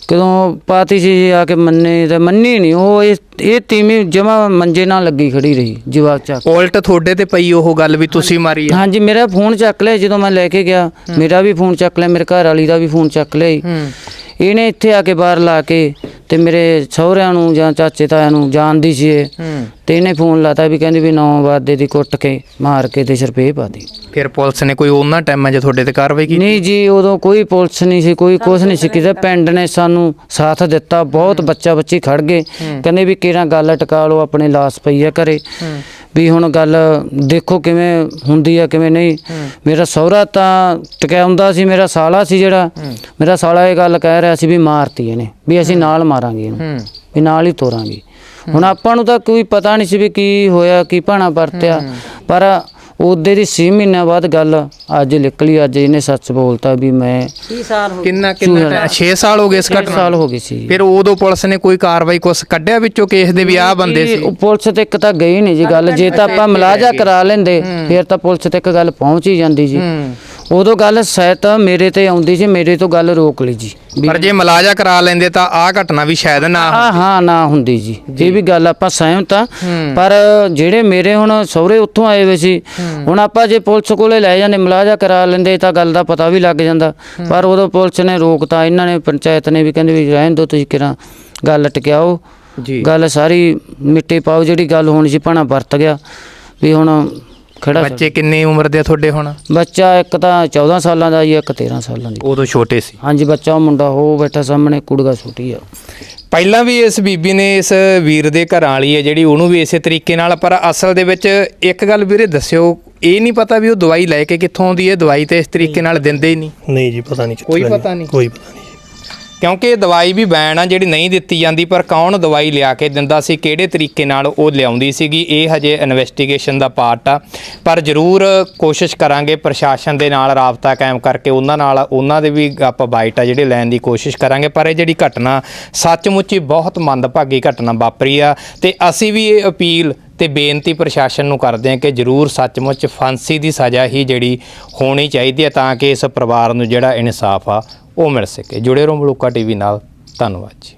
F: ਕਦੋਂ ਪਾਤੀ ਸੀ ਜੀ ਆ ਕੇ ਮੰਨੇ ਤੇ ਮੰਨੀ ਨਹੀਂ। ਉਹ ਇਹ ਇਹ ਤੀਵੀਂ ਜਮਾ ਮੰਜੇ ਨਾਲ ਲੱਗੀ ਖੜੀ ਰਹੀ ਜਵਾਕ ਚੱਕ
A: ਉਲਟ ਤੁਹਾਡੇ ਤੇ ਪਈ ਉਹ ਗੱਲ ਵੀ ਤੁਸੀਂ ਮਾਰੀ
F: ਹਾਂਜੀ ਮੇਰਾ ਫੋਨ ਚੱਕ ਲਿਆ ਜਦੋਂ ਮੈਂ ਲੈ ਕੇ ਗਿਆ। ਮੇਰਾ ਵੀ ਫੋਨ ਚੱਕ ਲਿਆ ਮੇਰੇ ਘਰ ਵਾਲੀ ਦਾ ਵੀ ਫੋਨ ਚੱਕ ਲਿਆ ਜੀ। ਇਹਨੇ ਇੱਥੇ ਆ ਕੇ ਬਾਹਰ ਲਾ ਕੇ ਤੇ ਮੇਰੇ ਸਹੁਰਿਆਂ ਨੂੰ ਜਾਂ ਚਾਚੇ ਤਾਇਆਂ ਨੂੰ ਜਾਣਦੀ ਸੀ ਇਹ।
A: ਹੂੰ।
F: ਤੇ ਇਹਨੇ ਫੋਨ ਲਾਤਾ ਵੀ ਕਹਿੰਦੀ ਵੀ 9 ਵਜੇ ਦੀ ਕੁੱਟ ਕੇ ਮਾਰ ਕੇ ਤੇ ਸਰਪੇ ਪਾ ਦੀ।
A: ਫਿਰ ਪੁਲਿਸ ਨੇ ਕੋਈ ਉਹਨਾਂ ਟਾਈਮਾਂ 'ਚ ਤੁਹਾਡੇ ਤੇ ਕਾਰਵਾਈ ਕੀਤੀ?
F: ਨਹੀਂ ਜੀ ਉਦੋਂ ਕੋਈ ਪੁਲਿਸ ਨਹੀਂ ਸੀ ਕੋਈ ਕੁਝ ਨਹੀਂ ਸੀ ਕਿਸੇ ਪਿੰਡ ਨੇ ਸਾਨੂੰ ਸਾਥ ਦਿੱਤਾ। ਬਹੁਤ ਬੱਚਾ ਬੱਚੀ ਖੜ ਗਏ। ਕਹਿੰਦੇ ਵੀ ਕਿਹੜਾ ਗੱਲ ਟਕਾ ਲਓ ਆਪਣੇ ਲਾਸ ਪਈ ਆ ਘਰੇ। ਵੀ ਹੁਣ ਗੱਲ ਦੇਖੋ ਕਿਵੇਂ ਹੁੰਦੀ ਆ ਕਿਵੇਂ ਨਹੀਂ। ਮੇਰਾ ਸਹੁਰਾ ਤਾਂ ਟਕਾਉਂਦਾ ਸੀ ਮੇਰਾ ਸਾਲਾ ਸੀ ਜਿਹੜਾ। ਮੇਰਾ ਸਾਲਾ ਇਹ ਗੱਲ ਕਹਿ ਰਿਹਾ ਸੀ ਵੀ ਮਾਰਤੀ ਇਹਨੇ ਵੀ ਅਸੀਂ ਨਾਲ ਮਾਰਾਂਗੇ ਇਹਨੂੰ ਵੀ ਨਾਲ ਹੀ ਤੋਰਾਂਗੇ। ਹੁਣ ਆਪਾਂ ਨੂੰ ਤਾਂ ਕੋਈ ਪਤਾ ਨਹੀਂ ਸੀ ਵੀ ਕੀ ਹੋਇਆ ਕੀ ਭਾਣਾ ਵਰਤਿਆ। ਪਰ ਉਹਦੇ ਦੀ 6 ਮਹੀਨਿਆਂ ਬਾਅਦ ਗੱਲ ਅੱਜ ਨਿਕਲੀ ਅੱਜ ਇਹਨੇ ਸੱਚ ਬੋਲਤਾ ਵੀ ਮੈਂ
D: 30 ਸਾਲ ਹੋ
A: ਕਿੰਨਾ ਕਿੰਨਾ 6 ਸਾਲ ਹੋ ਗਏ ਇਸ
F: 6
A: ਘਟਨਾ
F: ਸਾਲ ਹੋ ਗਏ ਸੀ।
A: ਫਿਰ ਉਦੋਂ ਪੁਲਿਸ ਨੇ ਕੋਈ ਕਾਰਵਾਈ ਕੁਛ ਕੱਢਿਆ ਵਿੱਚੋਂ ਕੇਸ ਦੇ ਵੀ ਆਹ ਬੰਦੇ ਸੀ?
F: ਪੁਲਿਸ ਤੇ ਇੱਕ ਤਾਂ ਗਈ ਨਹੀਂ ਜੀ ਗੱਲ ਜੇ ਤਾਂ ਆਪਾਂ ਮਲਾਜਾ ਕਰਾ ਲੈਂਦੇ ਫਿਰ ਤਾਂ ਪੁਲਿਸ ਤੇ ਇੱਕ ਗੱਲ ਪਹੁੰਚ ਹੀ ਜਾਂਦੀ ਜੀ। ਉਦੋਂ ਗੱਲ ਸਹਿਤ ਮੇਰੇ ਤੇ ਆਉਂਦੀ ਸੀ ਮੇਰੇ ਤੋਂ ਗੱਲ ਰੋਕ ਲਈ ਜੀ।
A: ਪਰ ਜੇ ਮਲਾਜਾ ਕਰਾ ਲੈਂਦੇ ਤਾਂ ਆਹ ਘਟਨਾ ਵੀ ਸ਼ਾਇਦ ਨਾ
F: ਆ ਹਾਂ ਨਾ ਹੁੰਦੀ ਜੀ। ਇਹ ਵੀ ਗੱਲ ਆਪਾਂ ਸਹਿਮਤ ਆ ਪਰ ਜਿਹੜੇ ਮੇਰੇ ਹੁਣ ਸਹੁਰੇ ਉੱਥੋਂ ਆਏ ਹੋਏ ਸੀ ਹੁਣ ਆਪਾਂ ਜੇ ਪੁਲਿਸ ਕੋਲੇ ਲੈ ਜਾਂਦੇ ਮਲਾਜਾ ਕਰਾ ਲੈਂਦੇ ਤਾਂ ਗੱਲ ਦਾ ਪਤਾ ਵੀ ਲੱਗ ਜਾਂਦਾ। ਪਰ ਉਦੋਂ ਪੁਲਿਸ ਨੇ ਰੋਕਤਾ ਇਹਨਾਂ ਨੇ ਪੰਚਾਇਤ ਨੇ ਵੀ ਕਹਿੰਦੇ ਵੀ ਰਹਿਣ ਦਿਓ ਤੁਸੀਂ ਕਿਰਾਂ ਗੱਲ ਟਕਿਆਓ
A: ਜੀ।
F: ਗੱਲ ਸਾਰੀ ਮਿੱਟੀ ਪਾਓ ਜਿਹੜੀ ਗੱਲ ਹੋਣੀ ਸੀ ਭਾਣਾ ਵਰਤ ਗਿਆ। ਵੀ ਹੁਣ ਖੜਾ
A: ਬੱਚੇ ਕਿੰਨੀ ਉਮਰ ਦੇ ਆ ਤੁਹਾਡੇ ਹੁਣ?
F: ਬੱਚਾ ਇੱਕ ਤਾਂ 14 ਸਾਲਾਂ ਦਾ ਜੀ ਇੱਕ 13 ਸਾਲਾਂ ਦੀ।
A: ਉਦੋਂ ਛੋਟੇ ਸੀ।
F: ਹਾਂਜੀ ਬੱਚਾ ਉਹ ਮੁੰਡਾ ਹੋ ਬੈਠਾ ਸਾਹਮਣੇ ਕੁੜਗਾ ਛੋਟੀ ਆ।
A: ਪਹਿਲਾਂ ਵੀ ਇਸ ਬੀਬੀ ਨੇ ਇਸ ਵੀਰ ਦੇ ਘਰਾਂ ਵਾਲੀ ਹੈ ਜਿਹੜੀ ਉਹਨੂੰ ਵੀ ਇਸੇ ਤਰੀਕੇ ਨਾਲ ਪਰ ਅਸਲ ਦੇ ਵਿੱਚ ਇੱਕ ਗੱਲ ਵੀਰੇ ਦੱਸਿਓ ਇਹ ਨਹੀਂ ਪਤਾ ਵੀ ਉਹ ਦਵਾਈ ਲੈ ਕੇ ਕਿੱਥੋਂ ਆਉਂਦੀ ਹੈ ਦਵਾਈ ਤੇ ਇਸ ਤਰੀਕੇ ਨਾਲ ਦਿੰਦੇ ਹੀ ਨਹੀਂ।
B: ਨਹੀਂ ਜੀ ਪਤਾ ਨਹੀਂ ਕਿੱਥੋਂ
A: ਕੋਈ
B: ਲੈਣੀ।
A: ਪਤਾ ਨਹੀਂ।
B: ਕੋਈ ਪਤਾ ਨਹੀਂ।
A: ਕਿਉਂਕਿ ਇਹ ਦਵਾਈ ਵੀ ਬੈਨ ਆ ਜਿਹੜੀ ਨਹੀਂ ਦਿੱਤੀ ਜਾਂਦੀ, ਪਰ ਕੌਣ ਦਵਾਈ ਲਿਆ ਕੇ ਦਿੰਦਾ ਸੀ, ਕਿਹੜੇ ਤਰੀਕੇ ਨਾਲ ਉਹ ਲਿਆਉਂਦੀ ਸੀਗੀ, ਇਹ ਹਜੇ ਇਨਵੈਸਟੀਗੇਸ਼ਨ ਦਾ ਪਾਰਟ ਆ। ਪਰ ਜ਼ਰੂਰ ਕੋਸ਼ਿਸ਼ ਕਰਾਂਗੇ ਪ੍ਰਸ਼ਾਸਨ ਦੇ ਨਾਲ ਰਾਬਤਾ ਕਾਇਮ ਕਰਕੇ ਉਹਨਾਂ ਨਾਲ, ਉਹਨਾਂ ਦੇ ਵੀ ਆਪਾਂ ਬਾਈਟ ਆ ਜਿਹੜੇ ਲੈਣ ਦੀ ਕੋਸ਼ਿਸ਼ ਕਰਾਂਗੇ। ਪਰ ਇਹ ਜਿਹੜੀ ਘਟਨਾ, ਸੱਚਮੁੱਚ ਹੀ ਬਹੁਤ ਮੰਦਭਾਗੀ ਘਟਨਾ ਵਾਪਰੀ ਆ। ਤੇ ਅਸੀਂ ਵੀ ਇਹ ਅਪੀਲ ਤੇ ਬੇਨਤੀ ਪ੍ਰਸ਼ਾਸਨ ਨੂੰ ਕਰਦੇ ਹਾਂ ਕਿ ਜ਼ਰੂਰ ਸੱਚਮੁੱਚ ਫਾਂਸੀ ਦੀ ਸਜ਼ਾ ਹੀ ਜਿਹੜੀ ਹੋਣੀ ਚਾਹੀਦੀ ਹੈ ਤਾਂ ਕਿ ਇਸ ਪਰਿਵਾਰ ਨੂੰ ਜਿਹੜਾ ਇਨਸਾਫ ਆ ਉਹ ਮਿਲ ਸਕੇ। ਜੁੜੇ ਰਹੋ ਮਲੂਕਾ ਟੀਵੀ ਨਾਲ। ਧੰਨਵਾਦ ਜੀ।